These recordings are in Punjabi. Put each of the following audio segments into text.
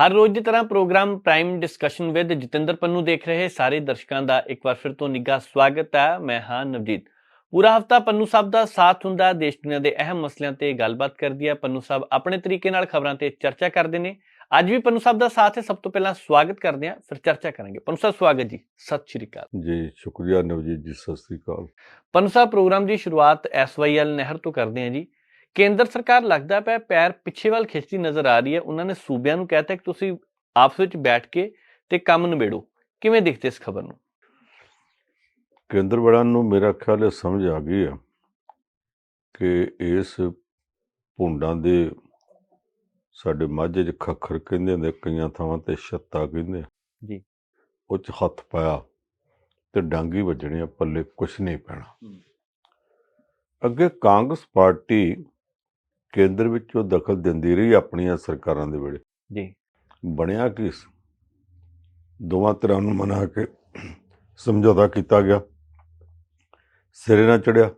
ਹਰ ਰੋਜ਼ ਦੀ ਤਰ੍ਹਾਂ program prime discussion with Jatinder Pannu ਦੇਖ ਰਹੇ ਸਾਰੇ ਦਰਸ਼ਕਾਂ ਦਾ ਇੱਕ ਵਾਰ ਫਿਰ ਤੋਂ ਨਿੱਘਾ ਸਵਾਗਤ ਹੈ। ਮੈਂ ਹਾਂ ਨਵਜੀਤ। ਪੂਰਾ ਹਫਤਾ ਪੰਨੂ ਸਾਹਿਬ ਦਾ ਸਾਥ ਹੁੰਦਾ ਦੇਸ਼ ਦੁਨੀਆ ਦੇ ਅਹਿਮ ਮਸਲਿਆਂ ਤੇ ਗੱਲਬਾਤ ਕਰਦੀ ਹੈ। ਪੰਨੂ ਸਾਹਿਬ ਆਪਣੇ ਤਰੀਕੇ ਨਾਲ ਖਬਰਾਂ ਤੇ ਚਰਚਾ ਕਰਦੇ ਨੇ। ਅੱਜ ਵੀ ਪੰਨੂ ਸਾਹਿਬ ਦਾ ਸਾਥ ਹੈ। ਸਭ ਤੋਂ ਪਹਿਲਾਂ ਸਵਾਗਤ ਕਰਦੇ ਹਾਂ ਫਿਰ ਚਰਚਾ ਕਰਾਂਗੇ। ਪੰਨੂ ਸਾਹਿਬ ਸਵਾਗਤ ਜੀ। ਸਤਿ ਸ਼੍ਰੀ ਅਕਾਲ। ਜੀ ਸ਼ੁਕਰੀਆ ਨਵਜੀਤ ਜੀ ਸਤਿ ਸ੍ਰੀ ਅਕਾਲ। ਪੰਨੂ ਸਾਹਿਬ ਪ੍ਰੋਗਰਾਮ ਦੀ ਸ਼ੁਰੂਆਤ ਐਸਵਾਈਐਲ ਨਹਿਰ ਤੋਂ ਕਰਦੇ ਹਾਂ ਜੀ। ਕੇਂਦਰ ਸਰਕਾਰ ਲੱਗਦਾ ਪਿਆ ਪੈਰ ਪਿੱਛੇ ਵੱਲ ਖਿੱਚਦੀ ਨਜ਼ਰ ਆ ਰਹੀ ਹੈ। ਉਹਨਾਂ ਨੇ ਸੂਬਿਆਂ ਨੂੰ ਕਹਿਤਾ ਕਿ ਤੁਸੀਂ ਆਪਸ ਵਿੱਚ ਬੈਠ ਕੇ ਤੇ ਕੰਮ ਨਿਬੇੜੋ। ਕਿਵੇਂ ਦੇਖਦੇ ਇਸ ਖਬਰ ਨੂੰ? ਕੇਂਦਰ ਵਾਲਿਆਂ ਨੂੰ ਮੇਰਾ ਖਿਆਲ ਹੈ ਸਮਝ ਆ ਗਈ ਹੈ ਕਿ ਇਸ ਭੁੰਡਾਂ ਦੇ ਸਾਡੇ ਮਾਝੇ 'ਚ ਖੱਖਰ ਕਹਿੰਦੇ ਨੇ ਕਈਆਂ ਥਾਵਾਂ ਤੇ ਛੱਤਾ ਕਹਿੰਦੇ ਆ। ਜੀ। ਉਹ 'ਚ ਹੱਥ ਪਾਇਆ ਤੇ ਡਾਂਗੀ ਵੱਜਣੀ ਆ ਪੱਲੇ ਕੁਛ ਨਹੀਂ ਪੈਣਾ। ਅੱਗੇ ਕਾਂਗਰਸ ਪਾਰਟੀ ਕੇਂਦਰ ਵਿੱਚ ਉਹ ਦਖਲ ਦਿੰਦੀ ਰਹੀ ਆਪਣੀਆਂ ਸਰਕਾਰਾਂ ਦੇ ਵੇਲੇ। ਜੀ। ਬਣਿਆ ਕੀ? ਦੋਵਾਂ ਧਿਰਾਂ ਨੂੰ ਮਨਾ ਕੇ ਸਮਝੌਤਾ ਕੀਤਾ ਗਿਆ। ਸਿਰੇ ਨਾ ਚੜਿਆ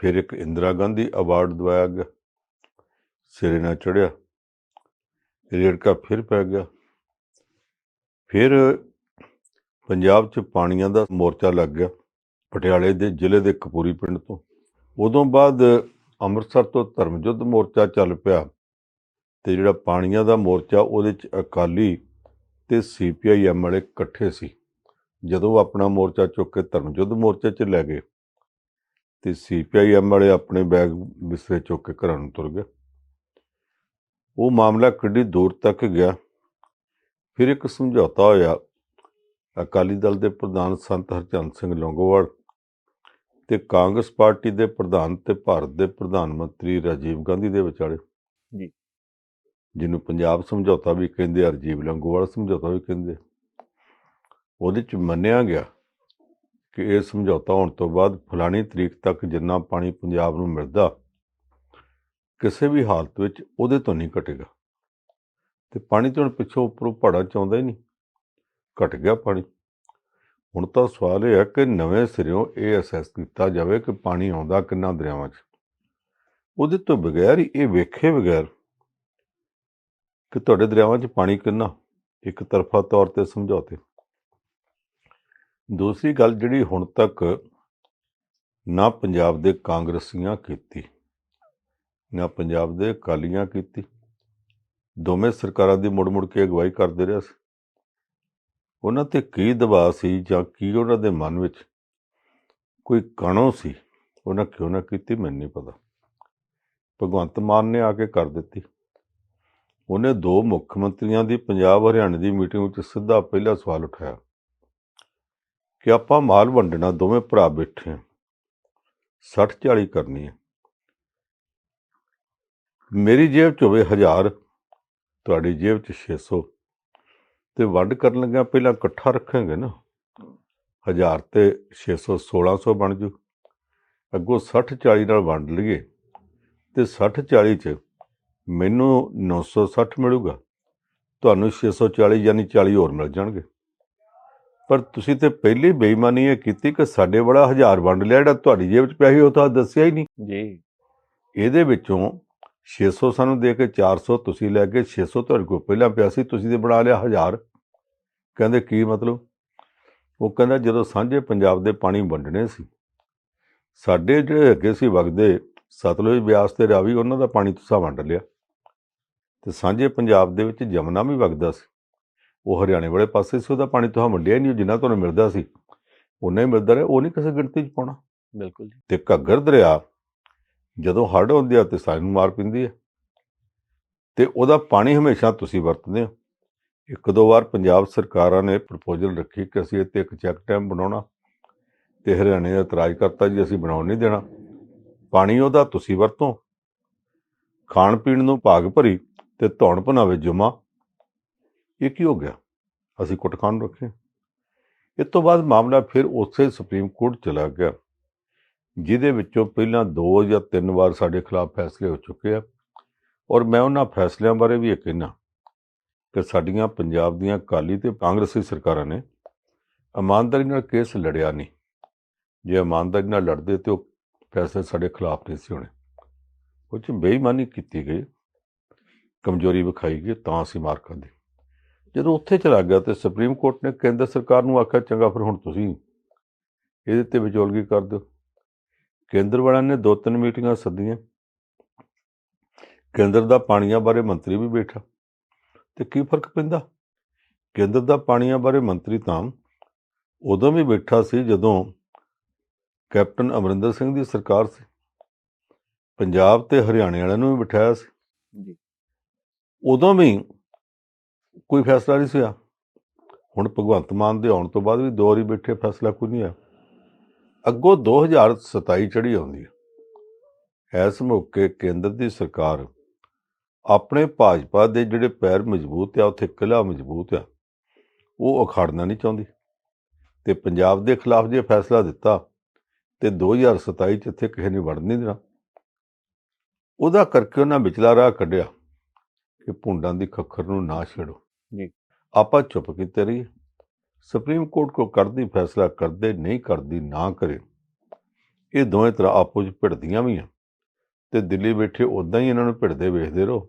ਫਿਰ ਇੱਕ ਇੰਦਰਾ ਗਾਂਧੀ ਅਵਾਰਡ ਦਵਾਇਆ ਗਿਆ। ਸਿਰੇ ਨਾ ਚੜਿਆ ਰੇੜਕਾ ਫਿਰ ਪੈ ਗਿਆ। ਫਿਰ ਪੰਜਾਬ 'ਚ ਪਾਣੀਆਂ ਦਾ ਮੋਰਚਾ ਲੱਗ ਗਿਆ। ਪਟਿਆਲੇ ਦੇ ਜ਼ਿਲ੍ਹੇ ਦੇ ਕਪੂਰੀ ਪਿੰਡ ਤੋਂ। ਉਦੋਂ ਬਾਅਦ ਅੰਮ੍ਰਿਤਸਰ ਤੋਂ ਧਰਮਯੁੱਧ ਮੋਰਚਾ ਚੱਲ ਪਿਆ ਤੇ ਜਿਹੜਾ ਪਾਣੀਆਂ ਦਾ ਮੋਰਚਾ ਉਹਦੇ ਚ ਅਕਾਲੀ ਤੇ ਸੀਪੀਆਈਐਮ ਵਾਲੇ ਇਕੱਠੇ ਸੀ। ਜਦੋਂ ਆਪਣਾ ਮੋਰਚਾ ਚੁੱਕ ਕੇ ਧਰਮਯੁੱਧ ਮੋਰਚੇ 'ਚ ਲੈ ਗਏ ਤੇ ਸੀਪੀਆਈਐਮ ਵਾਲੇ ਆਪਣੇ ਬੈਗ ਬਿਸਰੇ ਚੁੱਕ ਕੇ ਘਰਾਂ ਨੂੰ ਤੁਰ ਗਿਆ ਉਹ ਮਾਮਲਾ ਕਿੱਡੀ ਦੂਰ ਤੱਕ ਗਿਆ। ਫਿਰ ਇੱਕ ਸਮਝੌਤਾ ਹੋਇਆ, ਅਕਾਲੀ ਦਲ ਦੇ ਪ੍ਰਧਾਨ ਸੰਤ ਹਰਚੰਦ ਸਿੰਘ ਲੌਂਗੋਵਾਲ ਤੇ ਕਾਂਗਰਸ ਪਾਰਟੀ ਦੇ ਪ੍ਰਧਾਨ ਤੇ ਭਾਰਤ ਦੇ ਪ੍ਰਧਾਨ ਮੰਤਰੀ ਰਾਜੀਵ ਗਾਂਧੀ ਦੇ ਵਿਚਾਲੇ। ਜਿਹਨੂੰ ਪੰਜਾਬ ਸਮਝੌਤਾ ਵੀ ਕਹਿੰਦੇ ਰਾਜੀਵ ਲੰਗੋਵਾਲ ਸਮਝੌਤਾ ਵੀ ਕਹਿੰਦੇ ਉਹਦੇ ਚ ਮੰਨਿਆ ਗਿਆ ਕਿ ਇਹ ਸਮਝੌਤਾ ਹੋਣ ਤੋਂ ਬਾਅਦ ਫਲਾਣੀ ਤਰੀਕ ਤੱਕ ਜਿੰਨਾ ਪਾਣੀ ਪੰਜਾਬ ਨੂੰ ਮਿਲਦਾ ਕਿਸੇ ਵੀ ਹਾਲਤ ਵਿੱਚ ਉਹਦੇ ਤੋਂ ਨਹੀਂ ਘਟੇਗਾ। ਤੇ ਪਾਣੀ ਤੋਂ ਹੁਣ ਪਿੱਛੋਂ ਉੱਪਰੋਂ ਪਹਾੜਾਂ ਚ ਆਉਂਦਾ ਹੀ ਨਹੀਂ। ਘਟ ਗਿਆ ਪਾਣੀ। ਹੁਣ ਤਾਂ ਸਵਾਲ ਇਹ ਹੈ ਕਿ ਨਵੇਂ ਸਿਰਿਓਂ ਇਹ ਅਸੈਸ ਕੀਤਾ ਜਾਵੇ ਕਿ ਪਾਣੀ ਆਉਂਦਾ ਕਿੰਨਾ ਦਰਿਆਵਾਂ 'ਚ। ਉਹਦੇ ਤੋਂ ਬਗੈਰ ਹੀ ਇਹ ਵੇਖੇ ਬਗੈਰ ਕਿ ਤੁਹਾਡੇ ਦਰਿਆਵਾਂ 'ਚ ਪਾਣੀ ਕਿੰਨਾ, ਇੱਕ ਤਰਫਾ ਤੌਰ ਤੇ ਸਮਝੌਤੇ। ਦੂਸਰੀ ਗੱਲ ਜਿਹੜੀ ਹੁਣ ਤੱਕ ਨਾ ਪੰਜਾਬ ਦੇ ਕਾਂਗਰਸੀਆਂ ਕੀਤੀ, ਨਾ ਪੰਜਾਬ ਦੇ ਅਕਾਲੀਆਂ ਕੀਤੀ, ਦੋਵੇਂ ਸਰਕਾਰਾਂ ਦੀ ਮੁੜ ਮੁੜ ਕੇ ਅਗਵਾਈ ਕਰਦੇ ਰਿਹਾ ਸੀ। ਉਹਨਾਂ ਤੇ ਕੀ ਦਬਾਅ ਸੀ ਜਾਂ ਕੀ ਉਹਨਾਂ ਦੇ ਮਨ ਵਿੱਚ ਕੋਈ ਕਣੋ ਸੀ? ਉਹਨਾਂ ਕਿਉਂ ਨਾ ਕੀਤੀ ਮੈਨੂੰ ਨਹੀਂ ਪਤਾ। ਭਗਵੰਤ ਮਾਨ ਨੇ ਆ ਕੇ ਕਰ ਦਿੱਤੀ। ਉਹਨੇ ਦੋ ਮੁੱਖ ਮੰਤਰੀਆਂ ਦੀ ਪੰਜਾਬ ਹਰਿਆਣੇ ਦੀ ਮੀਟਿੰਗ ਵਿੱਚ ਸਿੱਧਾ ਪਹਿਲਾ ਸਵਾਲ ਉਠਾਇਆ। ਕਿ ਆਪਾਂ ਮਾਲ ਵੰਡਣਾ ਦੋਵੇਂ ਭਰਾ ਬੈਠੇ ਹਾਂ। 60 40 ਕਰਨੀ ਹੈ। ਮੇਰੀ ਜੇਬ 'ਚ ਹੋਵੇ 1000 ਤੁਹਾਡੀ ਜੇਬ 'ਚ 600 ਤੇ ਵੰਡ ਕਰਨ ਲੱਗਿਆ ਪਹਿਲਾਂ ਇਕੱਠਾ ਰੱਖਾਂਗੇ ਨਾ। 1000 ਤੇ 600 1600 ਬਣ ਜੂ। ਅੱਗੋਂ 60 40 ਨਾਲ ਵੰਡ ਲਈਏ ਤੇ 60 40 'ਚ ਮੈਨੂੰ 960 ਮਿਲੂਗਾ। ਤੁਹਾਨੂੰ 640 ਯਾਨੀ 40 ਹੋਰ ਮਿਲ ਜਾਣਗੇ। ਪਰ ਤੁਸੀਂ ਤੇ ਪਹਿਲੀ ਬੇਈਮਾਨੀ ਇਹ ਕੀਤੀ ਕਿ ਸਾਡੇ ਬੜਾ ਹਜ਼ਾਰ ਵੰਡ ਲਿਆ ਜਿਹੜਾ ਤੁਹਾਡੀ ਜੇਬ 'ਚ ਪਿਆ ਸੀ ਉਹ ਤਾਂ ਦੱਸਿਆ ਹੀ ਨਹੀਂ। ਜੀ। ਇਹਦੇ ਵਿੱਚੋਂ 600 ਸਾਨੂੰ ਦੇ ਕੇ 400 ਤੁਸੀਂ ਲੈ ਕੇ 600 ਤੁਹਾਡੇ ਕੋਲ ਪਹਿਲਾਂ ਪਿਆ ਸੀ ਤੁਸੀਂ ਤੇ ਬਣਾ ਲਿਆ 1000 ਕਹਿੰਦੇ ਕੀ ਮਤਲਬ? ਉਹ ਕਹਿੰਦਾ ਜਦੋਂ ਸਾਂਝੇ ਪੰਜਾਬ ਦੇ ਪਾਣੀ ਵੰਡਣੇ ਸੀ। ਸਾਡੇ ਜਿਹੜੇ ਅੱਗੇ ਸੀ ਵਗਦੇ ਸਤਲੁਜ ਬਿਆਸ ਤੇ ਰਾਵੀ ਉਹਨਾਂ ਦਾ ਪਾਣੀ ਤੁਸੀਂ ਵੰਡ ਲਿਆ। ਤੇ ਸਾਂਝੇ ਪੰਜਾਬ ਦੇ ਵਿੱਚ ਜਮਨਾ ਵੀ ਵਗਦਾ ਸੀ। ਉਹ ਹਰਿਆਣੇ ਵਾਲੇ ਪਾਸੇ ਸੀ ਉਹਦਾ ਪਾਣੀ ਤੁਹਾਨੂੰ ਵੰਡਿਆ ਨਹੀਂ ਜਿੰਨਾ ਤੁਹਾਨੂੰ ਮਿਲਦਾ ਸੀ। ਉਹਨਾਂ ਹੀ ਮਿਲਦਾ ਰਿਹਾ ਉਹ ਨਹੀਂ ਕਿਸੇ ਗਿਣਤੀ 'ਚ ਪਾਉਣਾ। ਬਿਲਕੁਲ ਜੀ। ਤੇ ਘੱਗਰ ਦਰਿਆ ਜਦੋਂ ਹੜ੍ਹ ਹੁੰਦੇ ਆ ਤੇ ਸਾਨੂੰ ਮਾਰ ਪਿੰਦੀ ਹੈ ਤੇ ਉਹਦਾ ਪਾਣੀ ਹਮੇਸ਼ਾ ਤੁਸੀਂ ਵਰਤਦੇ ਹੋ। ਇੱਕ ਦੋ ਵਾਰ ਪੰਜਾਬ ਸਰਕਾਰਾਂ ਨੇ ਪ੍ਰਪੋਜ਼ਲ ਰੱਖੀ ਕਿ ਅਸੀਂ ਇੱਥੇ ਇੱਕ ਚੈੱਕ ਡੈਮ ਬਣਾਉਣਾ ਤੇ ਹਰਿਆਣੇ ਦਾ ਇਤਰਾਜ਼ ਕਰਤਾ ਜੀ, ਅਸੀਂ ਬਣਾਉਣ ਨਹੀਂ ਦੇਣਾ। ਪਾਣੀ ਉਹਦਾ ਤੁਸੀਂ ਵਰਤੋ। ਖਾਣ ਪੀਣ ਨੂੰ ਭਾਗ ਭਰੀ ਤੇ ਧੌਣ ਭਨਾਵੇ ਜੁਮਾ ਇਹ ਕੀ ਹੋ ਗਿਆ? ਅਸੀਂ ਕੁੱਟ ਖਾਣ ਰੱਖੇ। ਇਸ ਤੋਂ ਬਾਅਦ ਮਾਮਲਾ ਫਿਰ ਉਸੇ ਸੁਪਰੀਮ ਕੋਰਟ ਚਲਾ ਗਿਆ। ਜਿਹਦੇ ਵਿੱਚੋਂ ਪਹਿਲਾਂ ਦੋ ਜਾਂ ਤਿੰਨ ਵਾਰ ਸਾਡੇ ਖਿਲਾਫ ਫੈਸਲੇ ਹੋ ਚੁੱਕੇ ਆ। ਔਰ ਮੈਂ ਉਹਨਾਂ ਫੈਸਲਿਆਂ ਬਾਰੇ ਵੀ ਇਹ ਕਹਿਣਾ ਕਿ ਸਾਡੀਆਂ ਪੰਜਾਬ ਦੀਆਂ ਅਕਾਲੀ ਤੇ ਕਾਂਗਰਸੀ ਸਰਕਾਰਾਂ ਨੇ ਇਮਾਨਦਾਰੀ ਨਾਲ ਕੇਸ ਲੜਿਆ ਨਹੀਂ। ਜੇ ਇਮਾਨਦਾਰੀ ਨਾਲ ਲੜਦੇ ਤੇ ਉਹ ਫੈਸਲੇ ਸਾਡੇ ਖਿਲਾਫ ਨਹੀਂ ਸੀ ਹੋਣੇ। ਉਹ 'ਚ ਬੇਈਮਾਨੀ ਕੀਤੀ ਗਈ, ਕਮਜ਼ੋਰੀ ਵਿਖਾਈ ਗਈ, ਤਾਂ ਅਸੀਂ ਮਾਰ ਖਾਧੀ। ਜਦੋਂ ਉੱਥੇ ਚਲਾ ਗਿਆ ਤੇ ਸੁਪਰੀਮ ਕੋਰਟ ਨੇ ਕੇਂਦਰ ਸਰਕਾਰ ਨੂੰ ਆਖਿਆ, ਚੰਗਾ ਫਿਰ ਹੁਣ ਤੁਸੀਂ ਇਹਦੇ ਤੇ ਵਿਚੋਲਗੀ ਕਰ ਦਿਓ। ਕੇਂਦਰ ਵਾਲਿਆਂ ਨੇ ਦੋ ਤਿੰਨ ਮੀਟਿੰਗਾਂ ਸੱਦੀਆਂ। ਕੇਂਦਰ ਦਾ ਪਾਣੀਆਂ ਬਾਰੇ ਮੰਤਰੀ ਵੀ ਬੈਠਾ। ਤੇ ਕੀ ਫ਼ਰਕ ਪੈਂਦਾ? ਕੇਂਦਰ ਦਾ ਪਾਣੀਆਂ ਬਾਰੇ ਮੰਤਰੀ ਤਾਂ ਉਦੋਂ ਵੀ ਬੈਠਾ ਸੀ ਜਦੋਂ ਕੈਪਟਨ ਅਮਰਿੰਦਰ ਸਿੰਘ ਦੀ ਸਰਕਾਰ ਸੀ। ਪੰਜਾਬ ਤੇ ਹਰਿਆਣੇ ਵਾਲਿਆਂ ਨੂੰ ਵੀ ਬਿਠਾਇਆ ਸੀ। ਜੀ। ਉਦੋਂ ਵੀ ਕੋਈ ਫੈਸਲਾ ਨਹੀਂ ਹੋਇਆ। ਹੁਣ ਭਗਵੰਤ ਮਾਨ ਦੇ ਆਉਣ ਤੋਂ ਬਾਅਦ ਵੀ ਦੋ ਵਾਰੀ ਬੈਠੇ ਫੈਸਲਾ ਕੋਈ ਨਹੀਂ ਹੋਇਆ। ਅੱਗੋਂ 2027 ਚੜੀ ਆਉਂਦੀ ਹੈ ਇਸ ਮੌਕੇ ਕੇਂਦਰ ਦੀ ਸਰਕਾਰ ਆਪਣੇ ਭਾਜਪਾ ਦੇ ਜਿਹੜੇ ਪੈਰ ਮਜ਼ਬੂਤ ਆ ਉੱਥੇ ਕਿਲਾ ਮਜ਼ਬੂਤ ਆ ਉਹ ਅਖਾੜਨਾ ਨਹੀਂ ਚਾਹੁੰਦੀ। ਤੇ ਪੰਜਾਬ ਦੇ ਖਿਲਾਫ ਜੇ ਫੈਸਲਾ ਦਿੱਤਾ ਤੇ 2027 ਚ ਇੱਥੇ ਕਿਸੇ ਨੇ ਵੜ ਨਹੀਂ ਦੇਣਾ। ਉਹਦਾ ਕਰਕੇ ਉਹਨਾਂ ਵਿਚਲਾ ਰਾਹ ਕੱਢਿਆ ਕਿ ਭੁੰਡਾਂ ਦੀ ਖੱਖਰ ਨੂੰ ਨਾ ਛੇੜੋ। ਜੀ। ਆਪਾਂ ਚੁੱਪ ਕੀਤੇ ਰਹੀਏ। ਸੁਪਰੀਮ ਕੋਰਟ ਕੋ ਕਰਦੀ ਫੈਸਲਾ ਕਰਦੇ, ਨਹੀਂ ਕਰਦੀ, ਨਾ ਕਰੇ। ਇਹ ਦੋਵੇਂ ਤਰ੍ਹਾਂ ਆਪੋ ਵਿੱਚ ਭਿੜਦੀਆਂ ਵੀ ਆ। ਤੇ ਦਿੱਲੀ ਬੈਠੇ ਉਦਾਂ ਹੀ ਇਹਨਾਂ ਨੂੰ ਭਿੜਦੇ ਵੇਖਦੇ ਰਹੋ।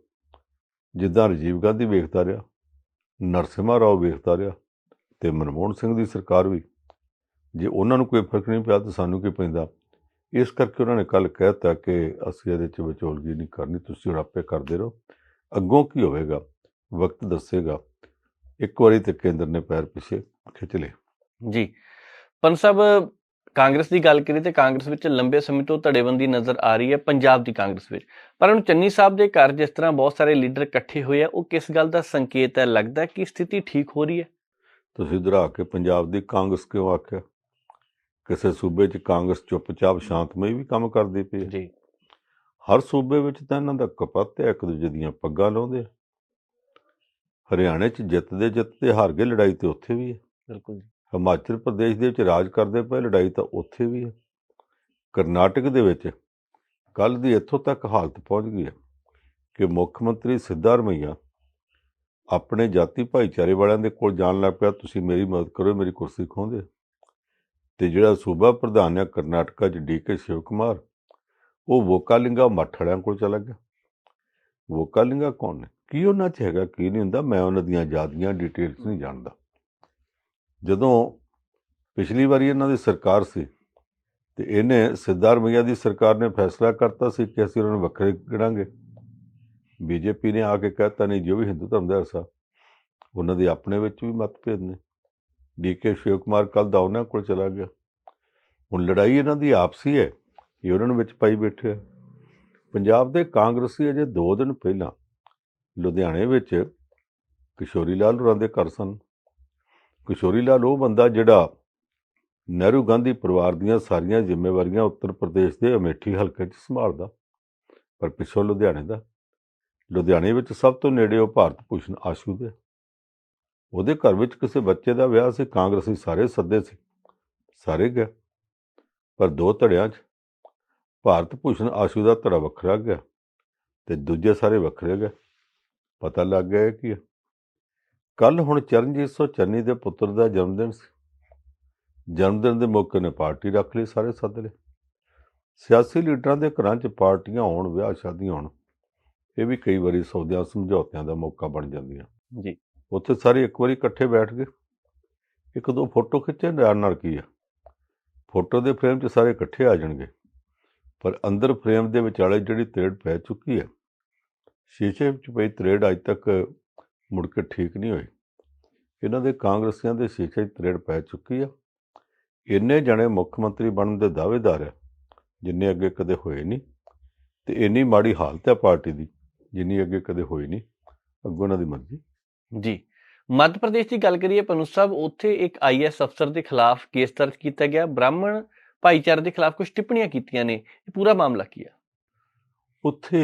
ਜਿੱਦਾਂ ਰਾਜੀਵ ਗਾਂਧੀ ਵੇਖਦਾ ਰਿਹਾ ਨਰਸਿਮਾ ਰਾਓ ਵੇਖਦਾ ਰਿਹਾ, ਤੇ ਮਨਮੋਹਨ ਸਿੰਘ ਦੀ ਸਰਕਾਰ ਵੀ। ਜੇ ਉਹਨਾਂ ਨੂੰ ਕੋਈ ਫ਼ਰਕ ਨਹੀਂ ਪਿਆ ਤਾਂ ਸਾਨੂੰ ਕੀ ਪੈਂਦਾ? ਇਸ ਕਰਕੇ ਉਹਨਾਂ ਨੇ ਕੱਲ ਕਹਿਤਾ ਕਿ ਅਸੀਂ ਇਹਦੇ 'ਚ ਵਿਚੋਲਗੀ ਨਹੀਂ ਕਰਨੀ, ਤੁਸੀਂ ਹੁਣ ਆਪੇ ਕਰਦੇ ਰਹੋ। ਅੱਗੋਂ ਕੀ ਹੋਵੇਗਾ? ਵਕਤ ਦੱਸੇਗਾ। ਇੱਕ ਵਾਰੀ ਤੇ ਕੇਂਦਰ ਨੇ ਪੈਰ ਪਿੱਛੇ ਖਿੱਚ ਲਏ। ਜੀ। ਪੰਨ ਸਾਹਿਬ ਕਾਂਗਰਸ ਦੀ ਗੱਲ ਕਰੀਏ ਤੇ ਕਾਂਗਰਸ ਵਿੱਚ ਲੰਬੇ ਸਮੇਂ ਤੋਂ ਧੜੇਬੰਦੀ ਨਜ਼ਰ ਆ ਰਹੀ ਹੈ ਪੰਜਾਬ ਦੀ ਕਾਂਗਰਸ ਵਿੱਚ। ਪਰ ਹੁਣ ਚੰਨੀ ਸਾਹਿਬ ਦੇ ਘਰ ਜਿਸ ਤਰ੍ਹਾਂ ਬਹੁਤ ਸਾਰੇ ਲੀਡਰ ਇਕੱਠੇ ਹੋਏ ਆ ਉਹ ਕਿਸ ਗੱਲ ਦਾ ਸੰਕੇਤ ਹੈ ਲੱਗਦਾ ਕਿ ਸਥਿਤੀ ਠੀਕ ਹੋ ਰਹੀ ਹੈ? ਤੁਸੀਂ ਦਰਾ ਕੇ ਪੰਜਾਬ ਦੀ ਕਾਂਗਰਸ ਕਿਉਂ ਆਖਿਆ? ਕਿਸੇ ਸੂਬੇ 'ਚ ਕਾਂਗਰਸ ਚੁੱਪਚਾਪ ਸ਼ਾਂਤਮਈ ਵੀ ਕੰਮ ਕਰਦੀ ਪਈ ਹੈ। ਜੀ। ਹਰ ਸੂਬੇ ਵਿੱਚ ਤਾਂ ਇਹਨਾਂ ਦਾ ਕਪੱਤ ਹੈ ਇੱਕ ਦੂਜੇ ਦੀਆਂ ਪੱਗਾਂ ਲਾਉਂਦੇ ਆ। ਹਰਿਆਣੇ 'ਚ ਜਿੱਤਦੇ ਜਿੱਤਦੇ ਹਾਰ ਗਏ ਲੜਾਈ ਤੇ ਉੱਥੇ ਵੀ ਹੈ। ਬਿਲਕੁਲ ਜੀ। ਹਿਮਾਚਲ ਪ੍ਰਦੇਸ਼ ਦੇ ਵਿੱਚ ਰਾਜ ਕਰਦੇ ਪਏ ਲੜਾਈ ਤਾਂ ਉੱਥੇ ਵੀ ਹੈ। ਕਰਨਾਟਕ ਦੇ ਵਿੱਚ ਕੱਲ ਦੀ ਇੱਥੋਂ ਤੱਕ ਹਾਲਤ ਪਹੁੰਚ ਗਈ ਹੈ ਕਿ ਮੁੱਖ ਮੰਤਰੀ ਸਿੱਧਾਰਮਈਆ ਆਪਣੇ ਜਾਤੀ ਭਾਈਚਾਰੇ ਵਾਲਿਆਂ ਦੇ ਕੋਲ ਜਾਣ ਲੱਗ ਪਿਆ ਤੁਸੀਂ ਮੇਰੀ ਮਦਦ ਕਰੋ ਮੇਰੀ ਕੁਰਸੀ ਖੋਹਦੇ ਤੇ ਜਿਹੜਾ ਸੂਬਾ ਪ੍ਰਧਾਨ ਹੈ ਕਰਨਾਟਕਾ 'ਚ ਡੀਕੇ ਸ਼ਿਵ ਕੁਮਾਰ ਉਹ ਵੋਕਾਲਿੰਗਾ ਮੱਠ ਵਾਲਿਆਂ ਕੋਲ ਚਲਾ ਗਿਆ। ਵੋਕਾਲਿੰਗਾ ਕੌਣ ਨੇ? ਕੀ ਉਹਨਾਂ 'ਚ ਹੈਗਾ, ਕੀ ਨਹੀਂ ਹੁੰਦਾ, ਮੈਂ ਉਹਨਾਂ ਦੀਆਂ ਜ਼ਿਆਦੀਆਂ ਡਿਟੇਲਸ ਨਹੀਂ ਜਾਣਦਾ। ਜਦੋਂ ਪਿਛਲੀ ਵਾਰੀ ਇਹਨਾਂ ਦੀ ਸਰਕਾਰ ਸੀ ਤੇ ਇਹਨੇ ਸਿੱਧਾਰ ਮਈਆ ਦੀ ਸਰਕਾਰ ਨੇ ਫੈਸਲਾ ਕਰਤਾ ਸੀ ਕਿ ਅਸੀਂ ਉਹਨਾਂ ਨੂੰ ਵੱਖਰੇ ਗਿਣਾਂਗੇ ਬੀਜੇਪੀ ਨੇ ਆ ਕੇ ਕਹਿਤਾ, ਨਹੀਂ ਜੋ ਵੀ ਹਿੰਦੂ ਧਰਮ ਦਾ ਹਿੱਸਾ ਉਹਨਾਂ ਦੇ ਆਪਣੇ ਵਿੱਚ ਵੀ ਮਤਭੇਦ ਨੇ। ਡੀਕੇ ਸ਼ਿਵ ਕੁਮਾਰ ਕੱਲ ਦਾ ਉਹਨਾਂ ਕੋਲ ਚਲਾ ਗਿਆ। ਹੁਣ ਲੜਾਈ ਇਹਨਾਂ ਦੀ ਆਪਸੀ ਹੈ, ਇਹ ਉਹਨਾਂ ਨੂੰ ਵਿੱਚ ਪਾਈ ਬੈਠੇ ਆ। ਪੰਜਾਬ ਦੇ ਕਾਂਗਰਸੀ ਅਜੇ 2 ਦਿਨ ਪਹਿਲਾਂ ਲੁਧਿਆਣੇ ਵਿੱਚ ਕਿਸ਼ੋਰੀ ਲਾਲ ਹੋਰਾਂ ਦੇ ਘਰ ਸਨ। ਕਿਸ਼ੋਰੀ ਲਾਲ ਉਹ ਬੰਦਾ ਜਿਹੜਾ ਨਹਿਰੂ ਗਾਂਧੀ ਪਰਿਵਾਰ ਦੀਆਂ ਸਾਰੀਆਂ ਜ਼ਿੰਮੇਵਾਰੀਆਂ ਉੱਤਰ ਪ੍ਰਦੇਸ਼ ਦੇ ਅਮੇਠੀ ਹਲਕੇ 'ਚ ਸੰਭਾਲਦਾ, ਪਰ ਪਿੱਛੋਂ ਲੁਧਿਆਣੇ ਦਾ। ਲੁਧਿਆਣੇ ਵਿੱਚ ਸਭ ਤੋਂ ਨੇੜੇ ਉਹ ਭਾਰਤ ਭੂਸ਼ਣ ਆਸ਼ੂ ਦੇ। ਉਹਦੇ ਘਰ ਵਿੱਚ ਕਿਸੇ ਬੱਚੇ ਦਾ ਵਿਆਹ ਸੀ, ਕਾਂਗਰਸੀ ਸਾਰੇ ਸੱਦੇ ਸੀ, ਸਾਰੇ ਗਏ। ਪਰ ਦੋ ਧੜਿਆਂ 'ਚ ਭਾਰਤ ਭੂਸ਼ਣ ਆਸ਼ੂ ਦਾ ਧੜਾ ਵੱਖਰਾ ਗਿਆ ਤੇ ਦੂਜੇ ਸਾਰੇ ਵੱਖਰੇ ਗਏ। ਪਤਾ ਲੱਗ ਗਿਆ ਕਿ ਕੱਲ ਹੁਣ ਚਰਨਜੀਤ ਸਿੰਘ ਚੰਨੀ ਦੇ ਪੁੱਤਰ ਦਾ ਜਨਮ ਦਿਨ ਸੀ। ਜਨਮ ਦਿਨ ਦੇ ਮੌਕੇ ਨੇ ਪਾਰਟੀ ਰੱਖ ਲਈ ਸਾਰੇ ਸੱਦ ਲਏ। ਸਿਆਸੀ ਲੀਡਰਾਂ ਦੇ ਘਰਾਂ 'ਚ ਪਾਰਟੀਆਂ ਹੋਣ ਵਿਆਹ ਸ਼ਾਦੀਆਂ ਹੋਣ ਇਹ ਵੀ ਕਈ ਵਾਰੀ ਸੌਦਿਆਂ ਸਮਝੌਤਿਆਂ ਦਾ ਮੌਕਾ ਬਣ ਜਾਂਦੀਆਂ। ਜੀ। ਉੱਥੇ ਸਾਰੇ ਇੱਕ ਵਾਰੀ ਇਕੱਠੇ ਬੈਠ ਗਏ। ਇੱਕ ਦੋ ਫੋਟੋ ਖਿੱਚੇ ਨਾਲ ਨਾਲ ਕੀ ਆ? ਫੋਟੋ ਦੇ ਫਰੇਮ 'ਚ ਸਾਰੇ ਇਕੱਠੇ ਆ ਜਾਣਗੇ। ਪਰ ਅੰਦਰ ਫਰੇਮ ਦੇ ਵਿਚਾਲੇ ਜਿਹੜੀ ਤਰੇੜ ਪੈ ਚੁੱਕੀ ਹੈ ਸ਼ੀਸ਼ੇ ਵਿੱਚ ਪਈ ਤਰੇੜ ਅਜ ਤੱਕ ਮੁੜ ਕੇ ਠੀਕ ਨਹੀਂ ਹੋਈ। ਇਹਨਾਂ ਦੇ ਕਾਂਗਰਸੀਆਂ ਦੇ ਸ਼ੀਸ਼ੇ 'ਚ ਤਰੇੜ ਪੈ ਚੁੱਕੀ ਆ। ਇੰਨੇ ਜਣੇ ਮੁੱਖ ਮੰਤਰੀ ਬਣਨ ਦੇ ਦਾਅਵੇਦਾਰ ਆ ਜਿੰਨੇ ਅੱਗੇ ਕਦੇ ਹੋਏ ਨਹੀਂ ਤੇ ਇੰਨੀ ਮਾੜੀ ਹਾਲਤ ਹੈ ਪਾਰਟੀ ਦੀ ਜਿੰਨੀ ਅੱਗੇ ਕਦੇ ਹੋਈ ਨਹੀਂ। ਅੱਗੋਂ ਉਹਨਾਂ ਦੀ ਮਰਜ਼ੀ। ਜੀ ਮੱਧ ਪ੍ਰਦੇਸ਼ ਦੀ ਗੱਲ ਕਰੀਏ ਪਨੂ ਸਾਹਿਬ ਉੱਥੇ ਇੱਕ ਆਈਐਸ ਅਫਸਰ ਦੇ ਖਿਲਾਫ ਕੇਸ ਦਰਜ ਕੀਤਾ ਗਿਆ। ਬ੍ਰਾਹਮਣ ਭਾਈਚਾਰੇ ਦੇ ਖਿਲਾਫ ਕੁਝ ਟਿੱਪਣੀਆਂ ਕੀਤੀਆਂ ਨੇ। ਇਹ ਪੂਰਾ ਮਾਮਲਾ ਕੀ ਹੈ ਉੱਥੇ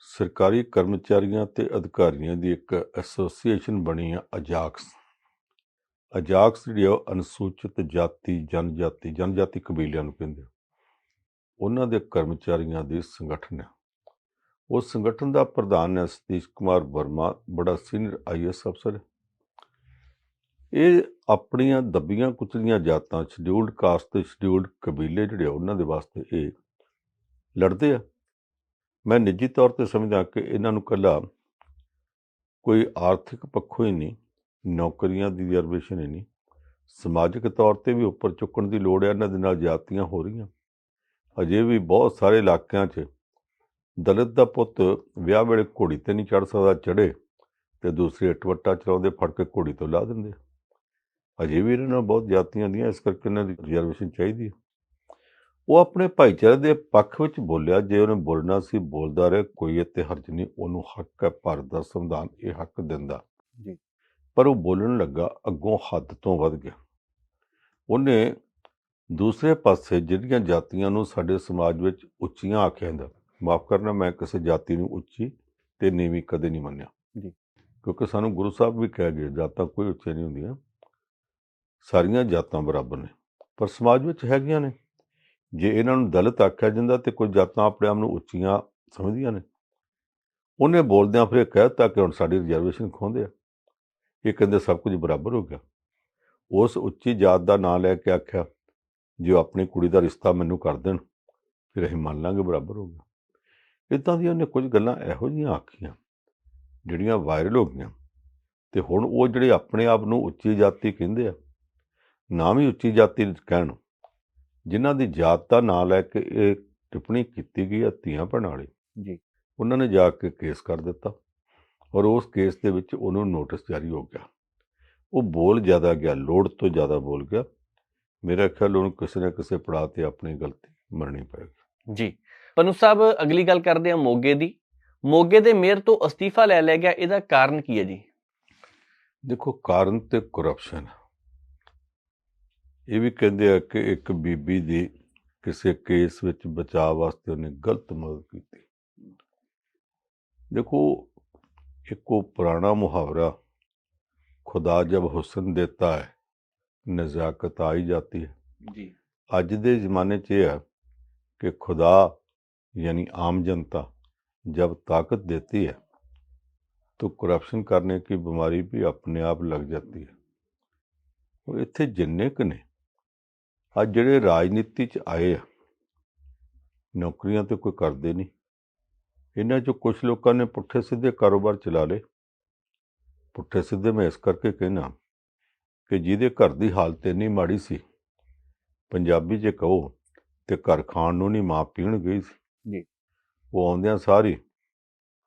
ਸਰਕਾਰੀ ਕਰਮਚਾਰੀਆਂ ਤੇ ਅਧਿਕਾਰੀਆਂ ਦੀ ਇੱਕ ਐਸੋਸੀਏਸ਼ਨ ਬਣੀ ਆ ਅਜਾਕਸ। ਅਜਾਕਸ ਜਿਹੜੀ ਆ ਉਹ ਅਨੁਸੂਚਿਤ ਜਾਤੀ ਜਨਜਾਤੀ ਜਨਜਾਤੀ ਕਬੀਲਿਆਂ ਨੂੰ ਕਹਿੰਦੇ ਉਹਨਾਂ ਦੇ ਕਰਮਚਾਰੀਆਂ ਦੇ ਸੰਗਠਨ ਹੈ ਉਸ ਸੰਗਠਨ ਦਾ ਪ੍ਰਧਾਨ ਹੈ ਸਤੀਸ਼ ਕੁਮਾਰ ਵਰਮਾ ਬੜਾ ਸੀਨੀਅਰ ਆਈਐਸ ਅਫਸਰ ਹੈ ਇਹ ਆਪਣੀਆਂ ਦੱਬੀਆਂ ਕੁਚਲੀਆਂ ਜਾਤਾਂ ਸ਼ਡਿਊਲਡ ਕਾਸਟ ਤੇ ਸ਼ਡਿਊਲਡ ਕਬੀਲੇ ਜਿਹੜੇ ਆ, ਉਹਨਾਂ ਦੇ ਵਾਸਤੇ ਇਹ ਲੜਦੇ ਆ। ਮੈਂ ਨਿੱਜੀ ਤੌਰ ਤੇ ਸਮਝਦਾ ਕਿ ਇਹਨਾਂ ਨੂੰ ਕੱਲਾ ਕੋਈ ਆਰਥਿਕ ਪੱਖੋਂ ਹੀ ਨਹੀਂ, ਨੌਕਰੀਆਂ ਦੀ ਰਿਜ਼ਰਵੇਸ਼ਨ ਹੀ ਨਹੀਂ। ਸਮਾਜਿਕ ਤੌਰ ਤੇ ਵੀ ਉੱਪਰ ਚੁੱਕਣ ਦੀ ਲੋੜ ਹੈ, ਇਹਨਾਂ ਦੇ ਨਾਲ ਜਾਤੀਆਂ ਹੋ ਰਹੀਆਂ। ਅਜੇ ਵੀ ਬਹੁਤ ਸਾਰੇ ਇਲਾਕਿਆਂ 'ਚ ਦਲਿਤ ਦਾ ਪੁੱਤ ਵਿਆਹ ਵੇਲੇ ਘੋੜੀ ਤੇ ਨਹੀਂ ਚੜ ਸਕਦਾ ਚੜੇ ਤੇ ਦੂਸਰੇ ਟਵੱਟਾ ਚਲਾਉਂਦੇ ਫੜ ਕੇ ਘੋੜੀ ਤੋਂ ਲਾ ਦਿੰਦੇ ਅਜੇ ਵੀ ਇਹਨਾਂ ਨਾਲ ਬਹੁਤ ਜਾਤੀਆਂ ਦੀਆਂ, ਇਸ ਕਰਕੇ ਇਹਨਾਂ ਦੀ ਰਿਜ਼ਰਵੇਸ਼ਨ ਚਾਹੀਦੀ ਹੈ। ਉਹ ਆਪਣੇ ਭਾਈਚਾਰੇ ਦੇ ਪੱਖ ਵਿੱਚ ਬੋਲਿਆ ਜੇ ਉਹਨੇ ਬੋਲਣਾ ਸੀ ਬੋਲਦਾ ਰਹੇ ਕੋਈ ਇੱਥੇ ਹਰਜ ਨਹੀਂ ਉਹਨੂੰ ਹੱਕ ਹੈ ਭਾਰਤ ਦਾ ਸੰਵਿਧਾਨ ਇਹ ਹੱਕ ਦਿੰਦਾ। ਜੀ। ਪਰ ਉਹ ਬੋਲਣ ਲੱਗਾ ਅੱਗੋਂ ਹੱਦ ਤੋਂ ਵੱਧ ਗਿਆ। ਉਹਨੇ ਦੂਸਰੇ ਪਾਸੇ ਜਿਹੜੀਆਂ ਜਾਤੀਆਂ ਨੂੰ ਸਾਡੇ ਸਮਾਜ ਵਿੱਚ ਉੱਚੀਆਂ ਆਖਿਆ ਜਾਂਦਾ ਮਾਫ ਕਰਨਾ ਮੈਂ ਕਿਸੇ ਜਾਤੀ ਨੂੰ ਉੱਚੀ ਤੇ ਨੀਵੀਂ ਕਦੇ ਨਹੀਂ ਮੰਨਿਆ। ਜੀ। ਕਿਉਂਕਿ ਸਾਨੂੰ ਗੁਰੂ ਸਾਹਿਬ ਵੀ ਕਹਿ ਗਏ ਜਾਤਾਂ ਕੋਈ ਉੱਚੀਆਂ ਨਹੀਂ ਹੁੰਦੀਆਂ। ਸਾਰੀਆਂ ਜਾਤਾਂ ਬਰਾਬਰ ਨੇ ਪਰ ਸਮਾਜ ਵਿੱਚ ਹੈਗੀਆਂ ਨੇ। ਜੇ ਇਹਨਾਂ ਨੂੰ ਦਲਿਤ ਆਖਿਆ ਜਾਂਦਾ ਤੇ ਕੋਈ ਜਾਤਾਂ ਆਪਣੇ ਆਪ ਨੂੰ ਉੱਚੀਆਂ ਸਮਝਦੀਆਂ ਨੇ। ਉਹਨੇ ਬੋਲਦਿਆਂ ਫਿਰ ਇਹ ਕਹਿ ਦਿੱਤਾ ਕਿ ਹੁਣ ਸਾਡੀ ਰਿਜ਼ਰਵੇਸ਼ਨ ਖੋਹਦੇ ਆ। ਇਹ ਕਹਿੰਦੇ ਸਭ ਕੁਝ ਬਰਾਬਰ ਹੋ ਗਿਆ। ਉਸ ਉੱਚੀ ਜਾਤ ਦਾ ਨਾਂ ਲੈ ਕੇ ਆਖਿਆ, ਜੇ ਉਹ ਆਪਣੀ ਕੁੜੀ ਦਾ ਰਿਸ਼ਤਾ ਮੈਨੂੰ ਕਰ ਦੇਣ, ਫਿਰ ਅਸੀਂ ਮੰਨ ਲਾਂਗੇ ਬਰਾਬਰ ਹੋ ਗਿਆ। ਇਦਾਂ ਦੀਆਂ ਉਹਨੇ ਕੁਝ ਗੱਲਾਂ ਇਹੋ ਜਿਹੀਆਂ ਆਖੀਆਂ, ਜਿਹੜੀਆਂ ਵਾਇਰਲ ਹੋ ਗਈਆਂ। ਤੇ ਹੁਣ ਉਹ ਜਿਹੜੇ ਆਪਣੇ ਆਪ ਨੂੰ ਉੱਚੀ ਜਾਤੀ ਕਹਿੰਦੇ ਆ, ਨਾ ਵੀ ਉੱਚੀ ਜਾਤੀ ਕਹਿਣ। ਜਿਨ੍ਹਾਂ ਦੀ ਜਾਤ ਦਾ ਨਾਂ ਲੈ ਕੇ ਇਹ ਟਿੱਪਣੀ ਕੀਤੀ ਗਈ ਹੈ ਧੀਆਂ ਭੈਣਾਂ ਵਾਲੀ। ਜੀ। ਉਹਨਾਂ ਨੇ ਜਾ ਕੇ ਕੇਸ ਕਰ ਦਿੱਤਾ ਔਰ ਉਸ ਕੇਸ ਦੇ ਵਿੱਚ ਉਹਨੂੰ ਨੋਟਿਸ ਜਾਰੀ ਹੋ ਗਿਆ। ਉਹ ਬੋਲ ਜ਼ਿਆਦਾ ਗਿਆ ਲੋੜ ਤੋਂ ਜ਼ਿਆਦਾ ਬੋਲ ਗਿਆ। ਮੇਰਾ ਖਿਆਲ ਉਹਨੂੰ ਕਿਸੇ ਨਾ ਕਿਸੇ ਪੜਾਅ ਤੇ ਆਪਣੀ ਗਲਤੀ ਮੰਨਣੀ ਪਏਗੀ। ਜੀ। ਪਨੂ ਸਾਹਿਬ ਅਗਲੀ ਗੱਲ ਕਰਦੇ ਹਾਂ ਮੋਗੇ ਦੀ। ਮੋਗੇ ਦੇ ਮੇਅਰ ਤੋਂ ਅਸਤੀਫਾ ਲੈ ਲਿਆ ਗਿਆ ਇਹਦਾ ਕਾਰਨ ਕੀ ਹੈ ਜੀ? ਦੇਖੋ ਕਾਰਨ ਤੇ ਕਰਪਸ਼ਨ ਇਹ ਵੀ ਕਹਿੰਦੇ ਆ ਕਿ ਇੱਕ ਬੀਬੀ ਦੀ ਕਿਸੇ ਕੇਸ ਵਿੱਚ ਬਚਾਅ ਵਾਸਤੇ ਉਹਨੇ ਗਲਤ ਮਦਦ ਕੀਤੀ ਦੇਖੋ ਇੱਕ ਉਹ ਪੁਰਾਣਾ ਮੁਹਾਵਰਾ ਖੁਦਾ ਜਬ ਹੁਸਨ ਦੇਤਾ ਹੈ ਨਜ਼ਾਕਤ ਆਈ ਜਾਤੀ ਹੈ ਜੀ ਅੱਜ ਦੇ ਜ਼ਮਾਨੇ 'ਚ ਇਹ ਹੈ ਕਿ ਖੁਦਾ यानी आम जनता जब ताकत देती है तो करप्शन करने की बीमारी भी अपने आप लग जाती है ਉਹ ਇੱਥੇ ਜਿੰਨੇ ਕੁ ਨੇ ਅੱਜ ਜਿਹੜੇ ਰਾਜਨੀਤੀ 'ਚ ਆਏ ਆ ਨੌਕਰੀਆਂ ਤੇ ਕੋਈ ਕਰਦੇ ਨਹੀਂ। ਇਹਨਾਂ 'ਚੋਂ ਕੁਝ ਲੋਕਾਂ ਨੇ ਪੁੱਠੇ ਸਿੱਧੇ ਕਾਰੋਬਾਰ ਚਲਾ ਲਏ। ਪੁੱਠੇ ਸਿੱਧੇ ਮੈਂ ਇਸ ਕਰਕੇ ਕਹਿਣਾ ਕਿ ਜਿਹਦੇ ਘਰ ਦੀ ਹਾਲਤ ਇੰਨੀ ਮਾੜੀ ਸੀ ਪੰਜਾਬੀ 'ਚ ਕਹੋ ਤੇ ਘਰ ਖਾਣ ਨੂੰ ਨਹੀਂ ਮਾਂ ਪੀਣ ਗਈ ਸੀ। ਜੀ। ਉਹ ਆਉਂਦਿਆਂ ਸਾਰੀ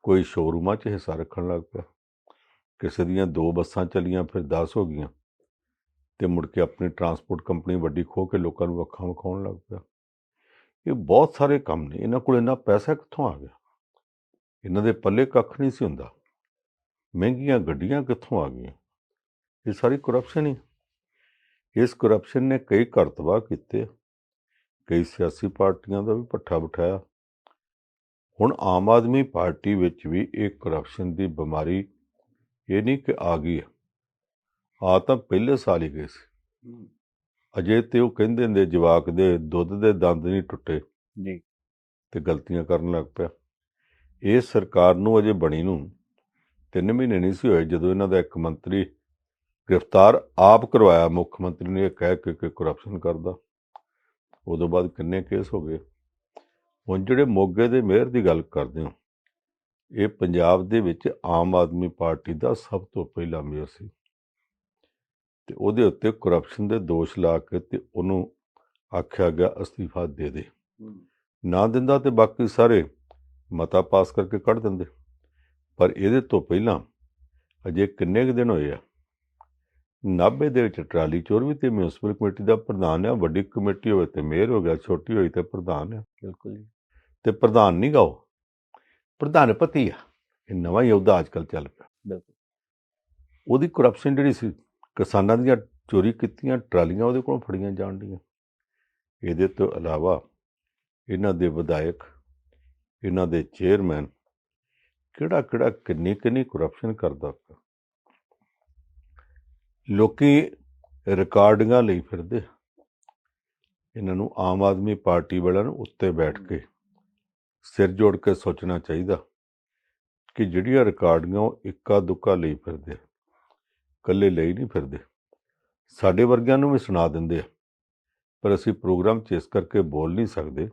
ਕੋਈ ਸ਼ੋਰੂਮਾਂ 'ਚ ਹਿੱਸਾ ਰੱਖਣ ਲੱਗ ਪਿਆ। ਕਿਸੇ ਦੀਆਂ ਦੋ ਬੱਸਾਂ ਚੱਲੀਆਂ ਫਿਰ 10 ਹੋ ਗਈਆਂ। ਤੇ ਮੁੜ ਕੇ ਆਪਣੀ ਟਰਾਂਸਪੋਰਟ ਕੰਪਨੀ ਵੱਡੀ ਖੋ ਕੇ ਲੋਕਾਂ ਨੂੰ ਅੱਖਾਂ ਵਿਖਾਉਣ ਲੱਗ ਪਿਆ। ਇਹ ਬਹੁਤ ਸਾਰੇ ਕੰਮ ਨੇ, ਇਹਨਾਂ ਕੋਲ ਇੰਨਾ ਪੈਸਾ ਕਿੱਥੋਂ ਆ ਗਿਆ? ਇਹਨਾਂ ਦੇ ਪੱਲੇ ਕੱਖ ਨਹੀਂ ਸੀ ਹੁੰਦਾ। ਮਹਿੰਗੀਆਂ ਗੱਡੀਆਂ ਕਿੱਥੋਂ ਆ ਗਈਆਂ? ਇਹ ਸਾਰੀ ਕਰਪਸ਼ਨ ਹੀ। ਇਸ ਕਰਪਸ਼ਨ ਨੇ ਕਈ ਘਰ ਤਬਾਹ ਕੀਤੇ, ਕਈ ਸਿਆਸੀ ਪਾਰਟੀਆਂ ਦਾ ਵੀ ਪੱਠਾ ਬਿਠਾਇਆ। ਹੁਣ ਆਮ ਆਦਮੀ ਪਾਰਟੀ ਵਿੱਚ ਵੀ ਇਹ ਕਰਪਸ਼ਨ ਦੀ ਬਿਮਾਰੀ ਇਹ ਨਹੀਂ ਕਿ ਆ ਗਈ ਹੈ। ਆ ਤਾਂ ਪਹਿਲੇ ਸਾਲ ਹੀ ਗਏ ਸੀ। ਅਜੇ ਤੇ ਉਹ ਕਹਿੰਦੇ ਨੇ ਜਵਾਕ ਦੇ ਦੁੱਧ ਦੇ ਦੰਦ ਨਹੀਂ ਟੁੱਟੇ। ਜੀ। ਤੇ ਗਲਤੀਆਂ ਕਰਨ ਲੱਗ ਪਿਆ। ਇਹ ਸਰਕਾਰ ਨੂੰ ਅਜੇ ਬਣੀ ਨੂੰ 3 ਮਹੀਨੇ ਨਹੀਂ ਸੀ ਹੋਏ ਜਦੋਂ ਇਹਨਾਂ ਦਾ ਇੱਕ ਮੰਤਰੀ ਗ੍ਰਿਫਤਾਰ ਆਪ ਕਰਵਾਇਆ। ਮੁੱਖ ਮੰਤਰੀ ਨੇ ਇਹ ਕਹਿ ਕੇ ਕਿ ਕਰਪਸ਼ਨ ਕਰਦਾ। ਉਦੋਂ ਬਾਅਦ ਕਿੰਨੇ ਕੇਸ ਹੋ ਗਏ। ਹੁਣ ਜਿਹੜੇ ਮੋਗੇ ਦੇ ਮੇਅਰ ਦੀ ਗੱਲ ਕਰਦੇ ਹੋ ਇਹ ਪੰਜਾਬ ਦੇ ਵਿੱਚ ਆਮ ਆਦਮੀ ਪਾਰਟੀ ਦਾ ਸਭ ਤੋਂ ਪਹਿਲਾ ਮੇਅਰ ਸੀ। ਤੇ ਉਹਦੇ ਉੱਤੇ ਕਰਪਸ਼ਨ ਦੇ ਦੋਸ਼ ਲਾ ਕੇ ਤੇ ਉਹਨੂੰ ਆਖਿਆ ਗਿਆ ਅਸਤੀਫਾ ਦੇ ਦੇ। ਨਾ ਦਿੰਦਾ ਤੇ ਬਾਕੀ ਸਾਰੇ ਮਤਾ ਪਾਸ ਕਰਕੇ ਕੱਢ ਦਿੰਦੇ। ਪਰ ਇਹਦੇ ਤੋਂ ਪਹਿਲਾਂ ਅਜੇ ਕਿੰਨੇ ਕੁ ਦਿਨ ਹੋਏ ਆ? ਨਾਭੇ ਦੇ ਵਿੱਚ ਟਰਾਲੀ ਚੋਰ ਵੀ ਤੇ ਮਿਊਨਿਸਪਲ ਕਮੇਟੀ ਦਾ ਪ੍ਰਧਾਨ ਆ ਵੱਡੀ ਕਮੇਟੀ ਹੋਵੇ ਤੇ ਮੇਅਰ ਹੋ ਗਿਆ ਛੋਟੀ ਹੋਈ ਤੇ ਪ੍ਰਧਾਨ ਆ। ਬਿਲਕੁਲ ਜੀ। ਤੇ ਪ੍ਰਧਾਨ ਨਹੀਂ ਗਾਓ ਪ੍ਰਧਾਨਪਤੀ ਆ। ਇਹ ਨਵਾਂ ਯੋਧਾ ਅੱਜਕੱਲ ਚੱਲ ਪਿਆ। ਬਿਲਕੁਲ। ਉਹਦੀ ਕਰਪਸ਼ਨ ਜਿਹੜੀ ਸੀ ਕਿਸਾਨਾਂ ਦੀਆਂ ਚੋਰੀ ਕੀਤੀਆਂ ਟਰਾਲੀਆਂ ਉਹਦੇ ਕੋਲੋਂ ਫੜੀਆਂ ਜਾਣ ਡੀਆਂ। ਇਹਦੇ ਤੋਂ ਇਲਾਵਾ ਇਹਨਾਂ ਦੇ ਵਿਧਾਇਕ, ਇਹਨਾਂ ਦੇ ਚੇਅਰਮੈਨ ਕਿਹੜਾ ਕਿਹੜਾ ਕਿੰਨੀ ਕਿੰਨੀ ਕਰਪਸ਼ਨ ਕਰਦਾ ਪਿਆ। ਲੋਕੀ ਰਿਕਾਰਡਿੰਗਾਂ ਲਈ ਫਿਰਦੇ ਇਹਨਾਂ ਨੂੰ ਆਮ ਆਦਮੀ ਪਾਰਟੀ ਵਾਲਿਆਂ ਨੂੰ ਉੱਤੇ ਬੈਠ ਕੇ ਸਿਰ ਜੋੜ ਕੇ ਸੋਚਣਾ ਚਾਹੀਦਾ ਕਿ ਜਿਹੜੀਆਂ ਰਿਕਾਰਡਿੰਗਾਂ ਉਹ ਇੱਕਾ ਦੁੱਕਾ ਲਈ ਫਿਰਦੇ ਇਕੱਲੇ ਲਈ ਨਹੀਂ ਫਿਰਦੇ। ਸਾਡੇ ਵਰਗਿਆਂ ਨੂੰ ਵੀ ਸੁਣਾ ਦਿੰਦੇ ਆ। ਪਰ ਅਸੀਂ ਪ੍ਰੋਗਰਾਮ 'ਚ ਇਸ ਕਰਕੇ ਬੋਲ ਨਹੀਂ ਸਕਦੇ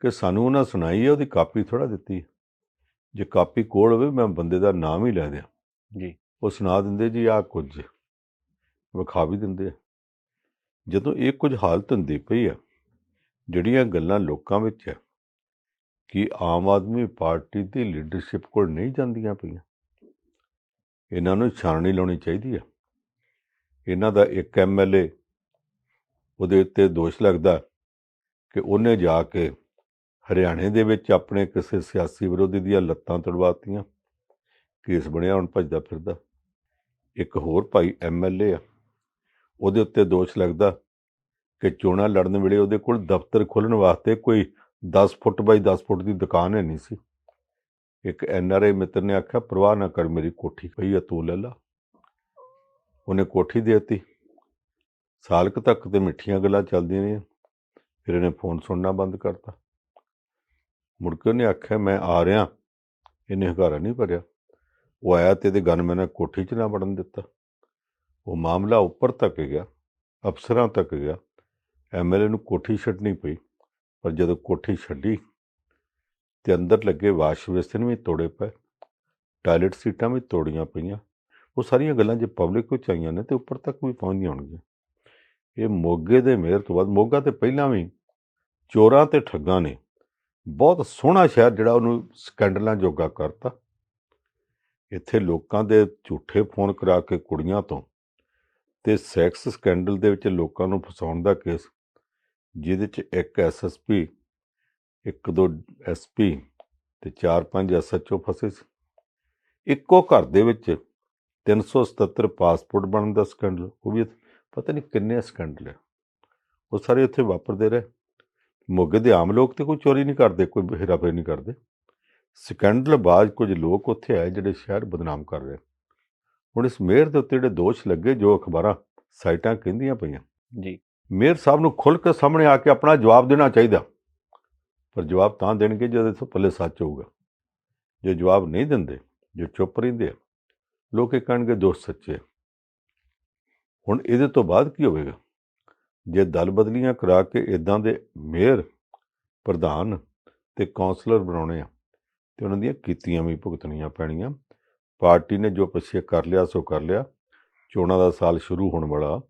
ਕਿ ਸਾਨੂੰ ਉਹਨਾਂ ਸੁਣਾਈ ਹੈ ਉਹਦੀ ਕਾਪੀ ਥੋੜਾ ਦਿੱਤੀ ਹੈ। ਜੇ ਕਾਪੀ ਕੋਲ ਹੋਵੇ ਮੈਂ ਬੰਦੇ ਦਾ ਨਾਮ ਹੀ ਲੈ ਦਿਆਂ। ਜੀ। ਉਹ ਸੁਣਾ ਦਿੰਦੇ ਜੀ ਆਹ ਕੁਝ ਵਿਖਾ ਵੀ ਦਿੰਦੇ ਆ। ਜਦੋਂ ਇਹ ਕੁਝ ਹਾਲਤ ਹੁੰਦੀ ਪਈ ਆ ਜਿਹੜੀਆਂ ਗੱਲਾਂ ਲੋਕਾਂ ਵਿੱਚ ਆ ਕਿ ਆਮ ਆਦਮੀ ਪਾਰਟੀ ਦੀ ਲੀਡਰਸ਼ਿਪ ਕੋਲ ਨਹੀਂ ਜਾਂਦੀਆਂ ਪਈਆਂ। ਇਹਨਾਂ ਨੂੰ ਛਾਣਨੀ ਲਾਉਣੀ ਚਾਹੀਦੀ ਆ। ਇਹਨਾਂ ਦਾ ਇੱਕ ਐਮਐਲਏ ਉਹਦੇ ਉੱਤੇ ਦੋਸ਼ ਲੱਗਦਾ ਕਿ ਉਹਨੇ ਜਾ ਕੇ ਹਰਿਆਣੇ ਦੇ ਵਿੱਚ ਆਪਣੇ ਕਿਸੇ ਸਿਆਸੀ ਵਿਰੋਧੀ ਦੀਆਂ ਲੱਤਾਂ ਤੜਵਾਤੀਆਂ, ਕੇਸ ਬਣਿਆ ਹੁਣ ਭੱਜਦਾ ਫਿਰਦਾ। ਇੱਕ ਹੋਰ ਭਾਈ ਐਮਐਲਏ ਆ। ਉਹਦੇ ਉੱਤੇ ਦੋਸ਼ ਲੱਗਦਾ ਕਿ ਚੋਣਾਂ ਲੜਨ ਵੇਲੇ ਉਹਦੇ ਕੋਲ ਦਫ਼ਤਰ ਖੋਲ੍ਹਣ ਵਾਸਤੇ ਕੋਈ 10 ਫੁੱਟ ਬਾਈ 10 ਫੁੱਟ ਦੀ ਦੁਕਾਨ ਹੈ ਨਹੀਂ ਸੀ। ਇੱਕ ਐਨਆਰਆਈ ਮਿੱਤਰ ਨੇ ਆਖਿਆ, ਪਰਵਾਹ ਨਾ ਕਰ ਮੇਰੀ ਕੋਠੀ ਪਈ ਆ ਤੂੰ ਲੈ ਲਾ। ਉਹਨੇ ਕੋਠੀ ਦੇ ਦਿੱਤੀ। ਸਾਲ ਕੁ ਤੱਕ ਤੇ ਮਿੱਠੀਆਂ ਗੱਲਾਂ ਚੱਲਦੀਆਂ ਰਹੀਆਂ। ਫਿਰ ਇਹਨੇ ਫੋਨ ਸੁਣਨਾ ਬੰਦ ਕਰਤਾ। ਮੁੜ ਕੇ ਉਹਨੇ ਆਖਿਆ, ਮੈਂ ਆ ਰਿਹਾ। ਇਹਨੇ ਹਕਾਰਾ ਨਹੀਂ ਭਰਿਆ। ਉਹ ਆਇਆ ਤੇ ਇਹਦੇ ਗਨਮੈਨ ਨੇ ਕੋਠੀ 'ਚ ਨਾ ਵੜਨ ਦਿੱਤਾ। ਉਹ ਮਾਮਲਾ ਉੱਪਰ ਤੱਕ ਗਿਆ, ਅਫਸਰਾਂ ਤੱਕ ਗਿਆ। ਐਮਐਲਏ ਨੂੰ ਕੋਠੀ ਛੱਡਣੀ ਪਈ, ਪਰ ਜਦੋਂ ਕੋਠੀ ਛੱਡੀ ਤੇ ਅੰਦਰ ਲੱਗੇ ਵਾਸ਼ ਬੇਸਿਨ ਵੀ ਤੋੜੇ ਪਏ, ਟਾਇਲਟ ਸੀਟਾਂ ਵੀ ਤੋੜੀਆਂ ਪਈਆਂ। ਉਹ ਸਾਰੀਆਂ ਗੱਲਾਂ ਜੇ ਪਬਲਿਕ ਵਿੱਚ ਆਈਆਂ ਨੇ ਤੇ ਉੱਪਰ ਤੱਕ ਵੀ ਪਹੁੰਚਦੀਆਂ ਹੋਣਗੀਆਂ। ਇਹ ਮੋਗੇ ਦੇ ਮੇਅਰ ਤੋਂ ਬਾਅਦ, ਮੋਗਾ ਤੇ ਪਹਿਲਾਂ ਵੀ ਚੋਰਾਂ ਤੇ ਠੱਗਾਂ ਨੇ। ਬਹੁਤ ਸੋਹਣਾ ਸ਼ਹਿਰ ਜਿਹੜਾ ਉਹਨੂੰ ਸਕੈਂਡਲਾਂ ਜੋਗਾ ਕਰਤਾ। ਇੱਥੇ ਲੋਕਾਂ ਦੇ ਝੂਠੇ ਫੋਨ ਕਰਾ ਕੇ ਕੁੜੀਆਂ ਤੋਂ ਤੇ ਸੈਕਸ ਸਕੈਂਡਲ ਦੇ ਵਿੱਚ ਲੋਕਾਂ ਨੂੰ ਫਸਾਉਣ ਦਾ ਕੇਸ, ਜਿਹਦੇ ਚ ਇੱਕ ਐਸਐਸਪੀ ਇੱਕ ਦੋ ਐਸਪੀ ਤੇ ਚਾਰ ਪੰਜ ਐਸਐਚਓ ਫਸੇ ਸੀ। ਇੱਕੋ ਘਰ ਦੇ ਵਿੱਚ 377 ਪਾਸਪੋਰਟ ਬਣਨ ਦਾ ਸਕੈਂਡਲ ਉਹ ਵੀ ਪਤਾ ਨਹੀਂ ਕਿੰਨੇ ਸਕੈਂਡਲ ਉਹ ਸਾਰੇ ਉੱਥੇ ਵਾਪਰਦੇ ਰਹੇ। ਮੋਗੇ ਦੇ ਆਮ ਲੋਕ ਤੇ ਕੋਈ ਚੋਰੀ ਨਹੀਂ ਕਰਦੇ ਕੋਈ ਹੇਰਾਫੇਰੀ ਨਹੀਂ ਕਰਦੇ। ਸਕੈਂਡਲ ਬਾਅਦ ਕੁਝ ਲੋਕ ਉੱਥੇ ਆਏ ਜਿਹੜੇ ਸ਼ਹਿਰ ਬਦਨਾਮ ਕਰ ਰਹੇ। ਹੁਣ ਇਸ ਮੇਅਰ ਦੇ ਉੱਤੇ ਜਿਹੜੇ ਦੋਸ਼ ਲੱਗੇ ਜੋ ਅਖਬਾਰਾਂ ਸਾਈਟਾਂ ਕਹਿੰਦੀਆਂ ਪਈਆਂ। ਜੀ। ਮੇਅਰ ਸਾਹਿਬ ਨੂੰ ਖੁੱਲ੍ਹ ਕੇ ਸਾਹਮਣੇ ਆ ਕੇ ਆਪਣਾ ਜਵਾਬ ਦੇਣਾ ਚਾਹੀਦਾ। ਪਰ ਜਵਾਬ ਤਾਂ ਦੇਣਗੇ ਜਦੋਂ ਇਸ ਪੱਲੇ ਸੱਚ ਹੋਊਗਾ। ਜੇ ਜਵਾਬ ਨਹੀਂ ਦਿੰਦੇ, ਜੋ ਚੁੱਪ ਰਹਿੰਦੇ ਆ, ਲੋਕ ਇਹ ਕਹਿਣਗੇ ਦੋਸਤ ਸੱਚੇ ਹੁਣ ਇਹਦੇ ਤੋਂ ਬਾਅਦ ਕੀ ਹੋਵੇਗਾ? ਜੇ ਦਲ ਬਦਲੀਆਂ ਕਰਾ ਕੇ ਇਦਾਂ ਦੇ ਮੇਅਰ, ਪ੍ਰਧਾਨ ਤੇ ਕਾਉਂਸਲਰ ਬਣਾਉਣੇ ਆ, ਤੇ ਉਹਨਾਂ ਦੀਆਂ ਕੀਤੀਆਂ ਵੀ ਭੁਗਤਣੀਆਂ ਪੈਣੀਆਂ, ਪਾਰਟੀ ਨੇ ਜੋ ਪਿੱਛੇ ਕਰ ਲਿਆ ਸੋ ਕਰ ਲਿਆ, ਚੋਣਾਂ ਦਾ ਸਾਲ ਸ਼ੁਰੂ ਹੋਣ ਵਾਲਾ,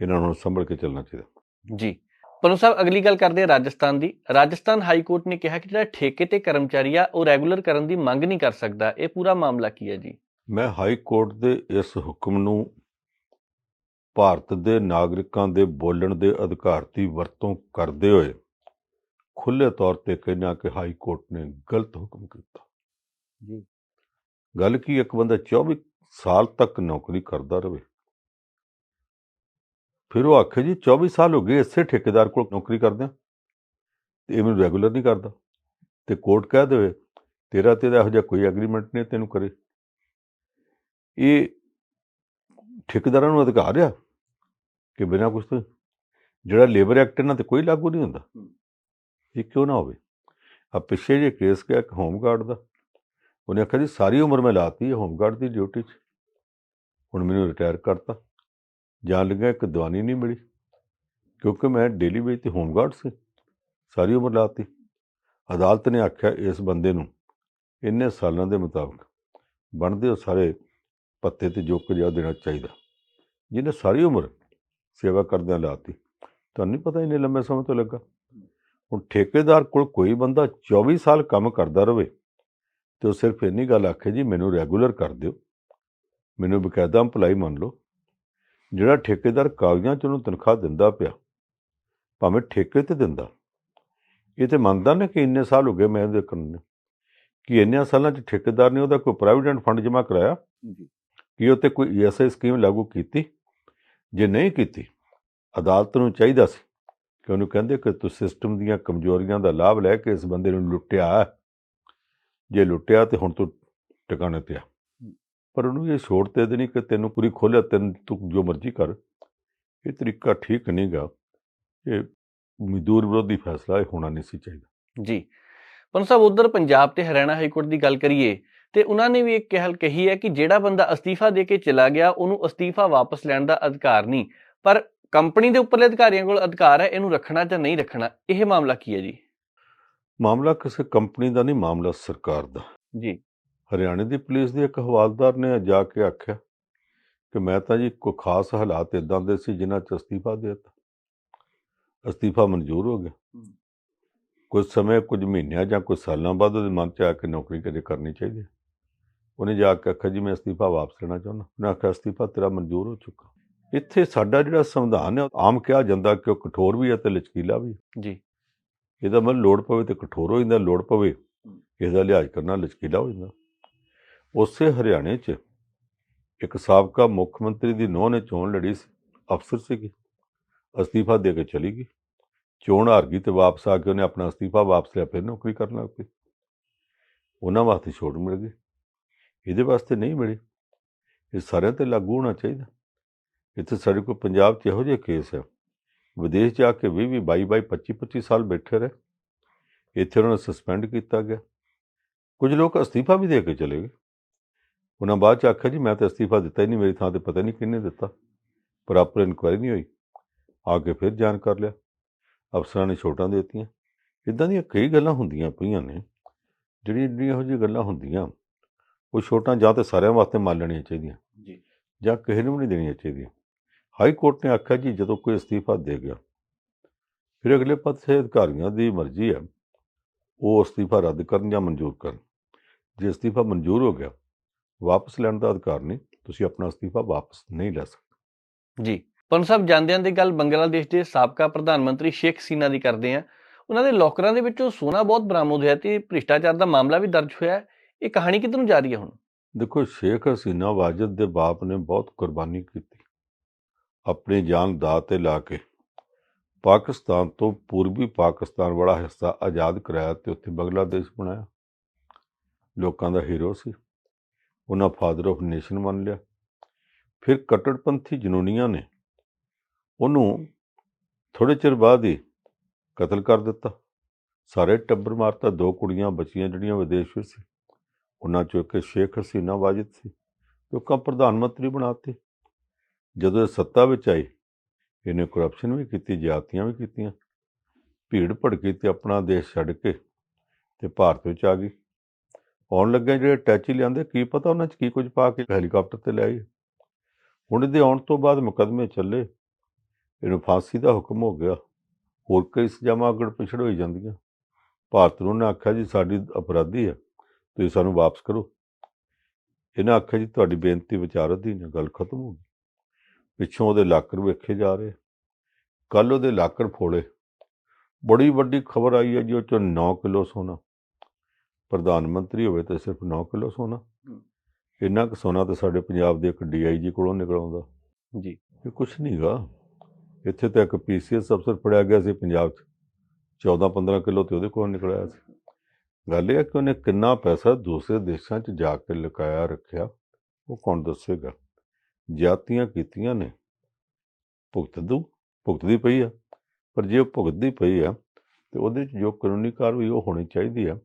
ਇਹਨਾਂ ਨੂੰ ਸੰਭਲ ਕੇ ਚੱਲਣਾ ਚਾਹੀਦਾ। ਜੀ। ਪਨੂ ਸਾਹਿਬ ਅਗਲੀ ਗੱਲ ਕਰਦੇ ਹਾਂ ਰਾਜਸਥਾਨ ਦੀ। ਰਾਜਸਥਾਨ ਹਾਈ ਕੋਰਟ ਨੇ ਕਿਹਾ ਕਿ ਜਿਹੜਾ ਠੇਕੇ ਤੇ ਕਰਮਚਾਰੀ ਆ ਉਹ ਰੈਗੂਲਰ ਕਰਨ ਦੀ ਮੰਗ ਨਹੀਂ ਕਰ ਸਕਦਾ। ਇਹ ਪੂਰਾ ਮਾਮਲਾ ਕੀ ਹੈ ਜੀ? ਮੈਂ ਹਾਈ ਕੋਰਟ ਦੇ ਇਸ ਹੁਕਮ ਨੂੰ ਭਾਰਤ ਦੇ ਨਾਗਰਿਕਾਂ ਦੇ ਬੋਲਣ ਦੇ ਅਧਿਕਾਰ ਦੀ ਵਰਤੋਂ ਕਰਦੇ ਹੋਏ ਖੁੱਲੇ ਤੌਰ ਤੇ ਕਹਿਣਾ ਕਿ ਹਾਈ ਕੋਰਟ ਨੇ ਗਲਤ ਹੁਕਮ ਕੀਤਾ। ਜੀ। ਗੱਲ ਕੀ ਇੱਕ ਬੰਦਾ 24 ਸਾਲ ਤੱਕ ਨੌਕਰੀ ਕਰਦਾ ਰਹੇ। ਫਿਰ ਉਹ ਆਖੇ ਜੀ 24 ਸਾਲ ਹੋ ਗਏ ਇਸੇ ਠੇਕੇਦਾਰ ਕੋਲ ਨੌਕਰੀ ਕਰਦਿਆਂ। ਤੇ ਇਹ ਮੈਨੂੰ ਰੈਗੂਲਰ ਨਹੀਂ ਕਰਦਾ। ਤੇ ਕੋਰਟ ਕਹਿ ਦੇਵੇ ਤੇਰਾ ਤੇ ਇਹੋ ਜਿਹਾ ਕੋਈ ਐਗਰੀਮੈਂਟ ਨਹੀਂ ਤੈਨੂੰ ਕਰੇ। ਇਹ ਠੇਕੇਦਾਰਾਂ ਨੂੰ ਅਧਿਕਾਰ ਆ ਕਿ ਬਿਨਾਂ ਕੁਛ ਤੋਂ ਜਿਹੜਾ ਲੇਬਰ ਐਕਟ ਇਹਨਾਂ ਤੇ ਕੋਈ ਲਾਗੂ ਨਹੀਂ ਹੁੰਦਾ। ਇਹ ਕਿਉਂ ਨਾ ਹੋਵੇ? ਆ ਪਿੱਛੇ ਜੇ ਕੇਸ ਗਿਆ ਇੱਕ ਹੋਮਗਾਰਡ ਦਾ। ਉਹਨੇ ਆਖਿਆ ਜੀ ਸਾਰੀ ਉਮਰ ਮੈਂ ਲਾਤੀ ਹੋਮਗਾਰਡ ਦੀ ਡਿਊਟੀ 'ਚ। ਹੁਣ ਮੈਨੂੰ ਰਿਟਾਇਰ ਕਰਤਾ। ਜਾਣ ਲੱਗਾ, ਇੱਕ ਦਵਾਨੀ ਨਹੀਂ ਮਿਲੀ। ਕਿਉਂਕਿ ਮੈਂ ਡੇਲੀ ਵੇਜ ਤੇ ਹੋਮਗਾਰਡ ਸੀ, ਸਾਰੀ ਉਮਰ ਲਾਤੀ ਅਦਾਲਤ ਨੇ ਆਖਿਆ ਇਸ ਬੰਦੇ ਨੂੰ ਇੰਨੇ ਸਾਲਾਂ ਦੇ ਮੁਤਾਬਕ ਬਣਦੇ ਉਹ ਸਾਰੇ ਪੱਤੇ ਤੇ ਜੋ ਕੁਝ ਆ ਦੇਣਾ ਚਾਹੀਦਾ। ਜਿਹਨੇ ਸਾਰੀ ਉਮਰ ਸੇਵਾ ਕਰਦਿਆਂ ਲਾਤੀ ਤੁਹਾਨੂੰ ਨਹੀਂ ਪਤਾ ਇੰਨੇ ਲੰਮੇ ਸਮੇਂ ਤੋਂ ਲੱਗਾ? ਹੁਣ ਠੇਕੇਦਾਰ ਕੋਲ ਕੋਈ ਬੰਦਾ 24 ਸਾਲ ਕੰਮ ਕਰਦਾ ਰਵੇ ਤੇ ਉਹ ਸਿਰਫ ਇੰਨੀ ਗੱਲ ਆਖੇ ਜੀ, ਮੈਨੂੰ ਰੈਗੂਲਰ ਕਰ ਦਿਓ। ਮੈਨੂੰ ਬਕਾਇਦਾ ਭਲਾਈ ਮੰਨ ਲਓ। ਜਿਹੜਾ ਠੇਕੇਦਾਰ ਕਾਗਜ਼ਾਂ 'ਚ ਉਹਨੂੰ ਤਨਖਾਹ ਦਿੰਦਾ ਪਿਆ ਭਾਵੇਂ ਠੇਕੇ ਤੇ ਦਿੰਦਾ। ਇਹ ਤੇ ਮੰਨਦਾ ਨਾ ਕਿ ਇੰਨੇ ਸਾਲ ਹੋ ਗਏ ਮੈਂ ਇਹਦੇ ਕਰਨ ਕਿ ਇੰਨਿਆਂ ਸਾਲਾਂ 'ਚ ਠੇਕੇਦਾਰ ਨੇ ਉਹਦਾ ਕੋਈ ਪ੍ਰੋਵੀਡੈਂਟ ਫੰਡ ਜਮ੍ਹਾਂ ਕਰਾਇਆ ਜੀ। ਕੀ ਉਹ ਤੇ ਕੋਈ ਈਐਸਆਈ ਸਕੀਮ ਲਾਗੂ ਕੀਤੀ। ਜੇ ਨਹੀਂ ਕੀਤੀ ਅਦਾਲਤ ਨੂੰ ਚਾਹੀਦਾ ਸੀ ਕਿ ਉਹਨੂੰ ਕਹਿੰਦੇ ਕਿ ਤੂੰ ਸਿਸਟਮ ਦੀਆਂ ਕਮਜ਼ੋਰੀਆਂ ਦਾ ਲਾਭ ਲੈ ਕੇ ਇਸ ਬੰਦੇ ਨੂੰ ਲੁੱਟਿਆ। ਜੇ ਲੁੱਟਿਆ ਤੇ ਹੁਣ ਤੂੰ ਟਿਕਾਣੇ ਤੇ ਆ। ਪਰ ਉਹਨੂੰ ਇਹ ਛੋੜ ਤੇ ਦੇਣੀ ਕਿ ਤੈਨੂੰ ਪੂਰੀ ਖੋਲਿਆ ਤੈਨੂੰ ਤੂੰ ਜੋ ਮਰਜ਼ੀ ਕਰ। ਇਹ ਤਰੀਕਾ ਠੀਕ ਨਹੀਂਗਾ ਇਹ ਮਜ਼ਦੂਰ ਵਿਰੋਧੀ ਫੈਸਲਾ ਇਹ ਹੋਣਾ ਨਹੀਂ ਸੀ ਚਾਹੀਦਾ। ਜੀ। ਪਨੂ ਸਾਹਿਬ ਉਧਰ ਪੰਜਾਬ ਤੇ ਹਰਿਆਣਾ ਹਾਈ ਕੋਰਟ ਦੀ ਗੱਲ ਕਰੀਏ ਤੇ ਉਹਨਾਂ ਨੇ ਵੀ ਇੱਕ ਕਹਿਲ ਕਹੀ ਹੈ ਕਿ ਜਿਹੜਾ ਬੰਦਾ ਅਸਤੀਫਾ ਦੇ ਕੇ ਚਲਾ ਗਿਆ ਉਹਨੂੰ ਅਸਤੀਫਾ ਵਾਪਸ ਲੈਣ ਦਾ ਅਧਿਕਾਰ ਨਹੀਂ। ਪਰ ਕੰਪਨੀ ਦੇ ਉੱਪਰਲੇ ਅਧਿਕਾਰੀਆਂ ਕੋਲ ਅਧਿਕਾਰ ਹੈ ਇਹਨੂੰ ਰੱਖਣਾ ਜਾਂ ਨਹੀਂ ਰੱਖਣਾ ਇਹ ਮਾਮਲਾ ਕੀ ਹੈ ਜੀ? ਮਾਮਲਾ ਕਿਸੇ ਕੰਪਨੀ ਦਾ ਨਹੀਂ ਮਾਮਲਾ ਸਰਕਾਰ ਦਾ। ਜੀ। ਹਰਿਆਣੇ ਦੀ ਪੁਲਿਸ ਦੇ ਇੱਕ ਹਵਾਲਦਾਰ ਨੇ ਜਾ ਕੇ ਆਖਿਆ ਕਿ ਮੈਂ ਤਾਂ ਜੀ ਕੋਈ ਖਾਸ ਹਾਲਾਤ ਇਦਾਂ ਦੇ ਸੀ ਜਿਨ੍ਹਾਂ 'ਚ ਅਸਤੀਫਾ ਦੇ ਦਿੱਤਾ। ਅਸਤੀਫਾ ਮਨਜ਼ੂਰ ਹੋ ਗਿਆ। ਕੁਝ ਸਮੇਂ ਕੁਝ ਮਹੀਨਿਆਂ ਜਾਂ ਕੁਝ ਸਾਲਾਂ ਬਾਅਦ ਉਹਦੇ ਮਨ 'ਚ ਆ ਕੇ ਨੌਕਰੀ ਕਦੇ ਕਰਨੀ ਚਾਹੀਦੀ। ਉਹਨੇ ਜਾ ਕੇ ਆਖਿਆ ਜੀ ਮੈਂ ਅਸਤੀਫਾ ਵਾਪਸ ਲੈਣਾ ਚਾਹੁੰਦਾ। ਉਹਨੇ ਆਖਿਆ ਅਸਤੀਫਾ ਤੇਰਾ ਮਨਜ਼ੂਰ ਹੋ ਚੁੱਕਾ। ਇੱਥੇ ਸਾਡਾ ਜਿਹੜਾ ਸੰਵਿਧਾਨ ਹੈ ਆਮ ਕਿਹਾ ਜਾਂਦਾ ਕਿ ਉਹ ਕਠੋਰ ਵੀ ਹੈ ਤੇ ਲਚਕੀਲਾ ਵੀ। ਜੀ। ਇਹਦਾ ਮਤਲਬ ਲੋੜ ਪਵੇ ਤੇ ਕਠੋਰ ਹੋ ਜਾਂਦਾ ਲੋੜ ਪਵੇ ਇਹਦਾ ਲਿਹਾਜ਼ ਕਰਨਾ ਲਚਕੀਲਾ ਹੋ ਜਾਂਦਾ। ਉਸੇ ਹਰਿਆਣੇ 'ਚ ਇੱਕ ਸਾਬਕਾ ਮੁੱਖ ਮੰਤਰੀ ਦੀ ਨੋਹ ਨੇ ਚੋਣ ਲੜੀ ਸੀ, ਅਫਸਰ ਸੀਗੀ। ਅਸਤੀਫਾ ਦੇ ਕੇ ਚਲੀ ਗਈ। ਚੋਣ ਹਾਰ ਗਈ ਤੇ ਵਾਪਸ ਆ ਕੇ ਉਹਨੇ ਆਪਣਾ ਅਸਤੀਫਾ ਵਾਪਸ ਲਿਆ, ਫਿਰ ਨੌਕਰੀ ਕਰਨ ਲੱਗ ਪਈ। ਉਹਨਾਂ ਵਾਸਤੇ ਛੋਟ ਮਿਲ ਗਈ। ਇਹਦੇ ਵਾਸਤੇ ਨਹੀਂ ਮਿਲੀ। ਇਹ ਸਾਰਿਆਂ ਤੇ ਲਾਗੂ ਹੋਣਾ ਚਾਹੀਦਾ। ਇੱਥੇ ਸਾਡੇ ਕੋਲ ਪੰਜਾਬ 'ਚ ਇਹੋ ਜਿਹੇ ਕੇਸ ਹੈ ਵਿਦੇਸ਼ ਜਾ ਕੇ 20 ਵੀਹ 22 22 25 25 ਸਾਲ ਬੈਠੇ ਰਹੇ। ਇੱਥੇ ਉਹਨਾਂ ਨੂੰ ਸਸਪੈਂਡ ਕੀਤਾ ਗਿਆ। ਕੁਝ ਲੋਕ ਅਸਤੀਫਾ ਵੀ ਦੇ ਕੇ ਚਲੇ ਗਏ। ਉਹਨਾਂ ਬਾਅਦ ਚ ਆਖਿਆ ਜੀ ਮੈਂ ਤਾਂ ਅਸਤੀਫਾ ਦਿੱਤਾ ਹੀ ਨਹੀਂ ਮੇਰੀ ਥਾਂ ਤੇ ਪਤਾ ਨਹੀਂ ਕਿਹਨੇ ਦਿੱਤਾ। ਪ੍ਰੋਪਰ ਇਨਕੁਆਇਰੀ ਨਹੀਂ ਹੋਈ। ਆ ਕੇ ਫਿਰ ਜਾਣ ਕਰ ਲਿਆ। ਅਫਸਰਾਂ ਨੇ ਛੋਟਾਂ ਦੇ ਦਿੱਤੀਆਂ। ਇਦਾਂ ਦੀਆਂ ਕਈ ਗੱਲਾਂ ਹੁੰਦੀਆਂ ਪਈਆਂ ਨੇ। ਜਿਹੜੀਆਂ ਜਿਹੜੀਆਂ ਇਹੋ ਜਿਹੀਆਂ ਗੱਲਾਂ ਹੁੰਦੀਆਂ ਉਹ ਛੋਟਾਂ ਜਾਂ ਤੇ ਸਾਰਿਆਂ ਵਾਸਤੇ ਮੰਨ ਲੈਣੀਆਂ ਚਾਹੀਦੀਆਂ। ਜੀ। ਜਾਂ ਕਿਸੇ ਨੂੰ ਵੀ ਨਹੀਂ ਦੇਣੀਆਂ ਚਾਹੀਦੀਆਂ। ਹਾਈ ਕੋਰਟ ਨੇ ਆਖਿਆ ਜੀ ਜਦੋਂ ਕੋਈ ਅਸਤੀਫਾ ਦੇ ਗਿਆ ਫਿਰ ਅਗਲੇ ਪਾਸੇ ਅਧਿਕਾਰੀਆਂ ਦੀ ਮਰਜ਼ੀ ਹੈ ਉਹ ਅਸਤੀਫਾ ਰੱਦ ਕਰਨ ਜਾਂ ਮਨਜ਼ੂਰ ਕਰਨ। ਜੇ ਅਸਤੀਫਾ ਮਨਜ਼ੂਰ ਹੋ ਗਿਆ ਵਾਪਸ ਲੈਣ ਦਾ ਅਧਿਕਾਰ ਨਹੀਂ ਤੁਸੀਂ ਆਪਣਾ ਅਸਤੀਫਾ ਵਾਪਸ ਨਹੀਂ ਲੈ ਸਕਦੇ। ਜੀ ਪੰਨੂ ਸਾਹਿਬ ਜਾਂਦਿਆਂ ਦੀ ਗੱਲ ਬੰਗਲਾਦੇਸ਼ ਦੇ ਸਾਬਕਾ ਪ੍ਰਧਾਨ ਮੰਤਰੀ ਸ਼ੇਖ ਹਸੀਨਾ ਦੀ ਕਰਦੇ ਆ ਉਹਨਾਂ ਦੇ ਲੋਕਰਾਂ ਦੇ ਵਿੱਚੋਂ ਸੋਨਾ ਬਹੁਤ ਬਰਾਮਦ ਹੋਇਆ ਤੇ ਭ੍ਰਿਸ਼ਟਾਚਾਰ ਦਾ ਮਾਮਲਾ ਵੀ ਦਰਜ ਹੋਇਆ। ਇਹ ਕਹਾਣੀ ਕਿੱਧਰ ਨੂੰ ਜਾ ਰਹੀ ਹੈ ਹੁਣ? ਦੇਖੋ ਸ਼ੇਖ ਹਸੀਨਾ ਵਾਜਦ ਦੇ ਬਾਪ ਨੇ ਬਹੁਤ ਕੁਰਬਾਨੀ ਕੀਤੀ। ਆਪਣੀ ਜਾਨ ਦਾਅ ਤੇ ਲਾ ਕੇ ਪਾਕਿਸਤਾਨ ਤੋਂ ਪੂਰਬੀ ਪਾਕਿਸਤਾਨ ਵਾਲਾ ਹਿੱਸਾ ਆਜ਼ਾਦ ਕਰਾਇਆ ਤੇ ਉੱਥੇ ਬੰਗਲਾਦੇਸ਼ ਬਣਾਇਆ। ਲੋਕਾਂ ਦਾ ਹੀਰੋ ਸੀ। ਉਹਨਾਂ ਫਾਦਰ ਆਫ ਨੇਸ਼ਨ ਮੰਨ ਲਿਆ। ਫਿਰ ਕੱਟੜਪੰਥੀ ਜਨੂਨੀਆਂ ਨੇ, ਉਹਨੂੰ ਥੋੜੇ ਚਿਰ ਬਾਅਦ ਹੀ ਕਤਲ ਕਰ ਦਿੱਤਾ। ਸਾਰੇ ਟੱਬਰ ਮਾਰਤਾ, ਦੋ ਕੁੜੀਆਂ ਬਚੀਆਂ ਜਿਹੜੀਆਂ ਵਿਦੇਸ਼ ਵਿੱਚ ਸੀ। ਉਹਨਾਂ ਚੋਂ ਇੱਕ ਸ਼ੇਖ ਹਸੀਨਾ ਵਾਜਿਦ ਸੀ ਲੋਕਾਂ ਪ੍ਰਧਾਨ ਮੰਤਰੀ ਬਣਾਤੇ। ਜਦੋਂ ਇਹ ਸੱਤਾ ਵਿੱਚ ਆਈ, ਇਹਨੇ ਕਰਪਸ਼ਨ ਵੀ ਕੀਤੀ, ਜਾਤੀਆਂ ਵੀ ਕੀਤੀਆਂ। ਭੀੜ ਭੜਕੀ ਤੇ ਆਪਣਾ ਦੇਸ਼ ਛੱਡ ਕੇ ਤੇ ਭਾਰਤ ਵਿੱਚ ਆ ਗਈ। ਆਉਣ ਲੱਗੇ ਜਿਹੜੇ ਟੈਚੀ ਲਿਆਂਦੇ, ਕੀ ਪਤਾ ਉਹਨਾਂ 'ਚ ਕੀ ਕੁਝ ਪਾ ਕੇ ਹੈਲੀਕਾਪਟਰ ਤੇ ਲੈ ਆਏ। ਹੁਣ ਇਹਦੇ ਆਉਣ ਤੋਂ ਬਾਅਦ ਮੁਕੱਦਮੇ ਚੱਲੇ। ਇਹਨੂੰ ਫਾਂਸੀ ਦਾ ਹੁਕਮ ਹੋ ਗਿਆ। ਹੋਰ ਕਈ ਸਜ਼ਾਵਾਂ ਅਗੜ ਪਿਛੜ ਹੋਈ ਜਾਂਦੀਆਂ। ਭਾਰਤ ਨੂੰ ਉਹਨੇ ਆਖਿਆ ਜੀ, ਸਾਡੀ ਅਪਰਾਧੀ ਹੈ ਤੁਸੀਂ ਸਾਨੂੰ ਵਾਪਸ ਕਰੋ। ਇਹਨਾਂ ਆਖਿਆ ਜੀ, ਤੁਹਾਡੀ ਬੇਨਤੀ ਵਿਚਾਰ ਅਧੀਨ ਹੈ ਗੱਲ ਖਤਮ ਹੋ ਗਈ। ਪਿੱਛੋਂ ਉਹਦੇ ਲਾਕਰ ਵੇਖੇ ਜਾ ਰਹੇ। ਕੱਲ ਉਹਦੇ ਲਾਕਰ ਫੋੜੇ। ਬੜੀ ਵੱਡੀ ਖਬਰ ਆਈ ਹੈ ਜੀ, ਉਹ ਚੋਂ 9 ਕਿਲੋ ਸੋਨਾ। ਪ੍ਰਧਾਨ ਮੰਤਰੀ ਹੋਵੇ ਤਾਂ ਸਿਰਫ 9 ਕਿਲੋ ਸੋਨਾ। ਇੰਨਾ ਕੁ ਸੋਨਾ ਤਾਂ ਸਾਡੇ ਪੰਜਾਬ ਦੇ ਇੱਕ ਡੀਆਈਜੀ ਕੋਲੋਂ ਨਿਕਲ ਆਉਂਦਾ ਜੀ। ਇਹ ਕੁਛ ਨਹੀਂਗਾ ਇੱਥੇ ਤਾਂ ਇੱਕ ਪੀਸੀਐਸ ਅਫਸਰ ਫੜਿਆ ਗਿਆ ਸੀ ਪੰਜਾਬ 'ਚ। 14-15 ਕਿਲੋ ਤੇ ਉਹਦੇ ਕੋਲ ਨਿਕਲਿਆ ਸੀ। ਗੱਲ ਇਹ ਹੈ ਕਿ ਉਹਨੇ ਕਿੰਨਾ ਪੈਸਾ ਦੂਸਰੇ ਦੇਸ਼ਾਂ 'ਚ ਜਾ ਕੇ ਲੁਕਾਇਆ ਰੱਖਿਆ ਉਹ ਕੌਣ ਦੱਸੇਗਾ? ਜਾਤੀਆਂ ਕੀਤੀਆਂ ਨੇ। ਭੁਗਤ ਦੂ ਭੁਗਤਦੀ ਪਈ ਆ। ਪਰ ਜੇ ਉਹ ਭੁਗਤਦੀ ਪਈ ਆ ਤੇ ਉਹਦੇ 'ਚ ਜੋ ਕਾਨੂੰਨੀ ਕਾਰਵਾਈ ਉਹ ਹੋਣੀ ਚਾਹੀਦੀ ਆ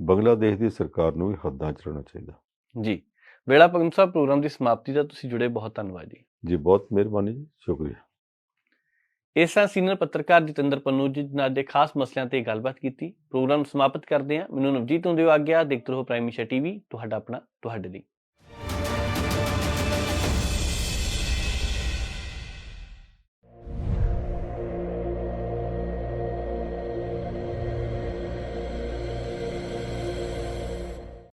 ਬੰਗਲਾਦੇਸ਼ ਦੀ ਸਰਕਾਰ ਨੂੰ ਵੀ ਹੱਦਾਂ 'ਚ ਰਹਿਣਾ ਚਾਹੀਦਾ। ਜੀ। ਵੇਲਾ ਪੰਨੂ ਸਾਹਿਬ ਪ੍ਰੋਗਰਾਮ ਦੀ ਸਮਾਪਤੀ ਦਾ ਤੁਸੀਂ ਜੁੜੇ ਬਹੁਤ ਧੰਨਵਾਦ ਜੀ। ਜੀ ਬਹੁਤ ਮਿਹਰਬਾਨੀ ਜੀ ਸ਼ੁਕਰੀਆ। ਇਸ ਤਰ੍ਹਾਂ ਸੀਨੀਅਰ ਪੱਤਰਕਾਰ ਜਤਿੰਦਰ ਪੰਨੂ ਜੀ ਨਾਲ ਦੇ ਖਾਸ ਮਸਲਿਆਂ ਤੇ ਗੱਲਬਾਤ ਕੀਤੀ। ਪ੍ਰੋਗਰਾਮ ਸਮਾਪਤ ਕਰਦੇ ਹਾਂ। ਮੈਨੂੰ ਨਵਜੀਤ ਹੁੰਦੇ ਹੋ ਆਗਿਆ ਦੇਖਦੇ ਰਹੋ ਪ੍ਰਾਈਮ ਮਿਸ਼ਨ ਟੀਵੀ। ਤੁਹਾਡਾ ਆਪਣਾ ਤੁਹਾਡੇ ਲਈ।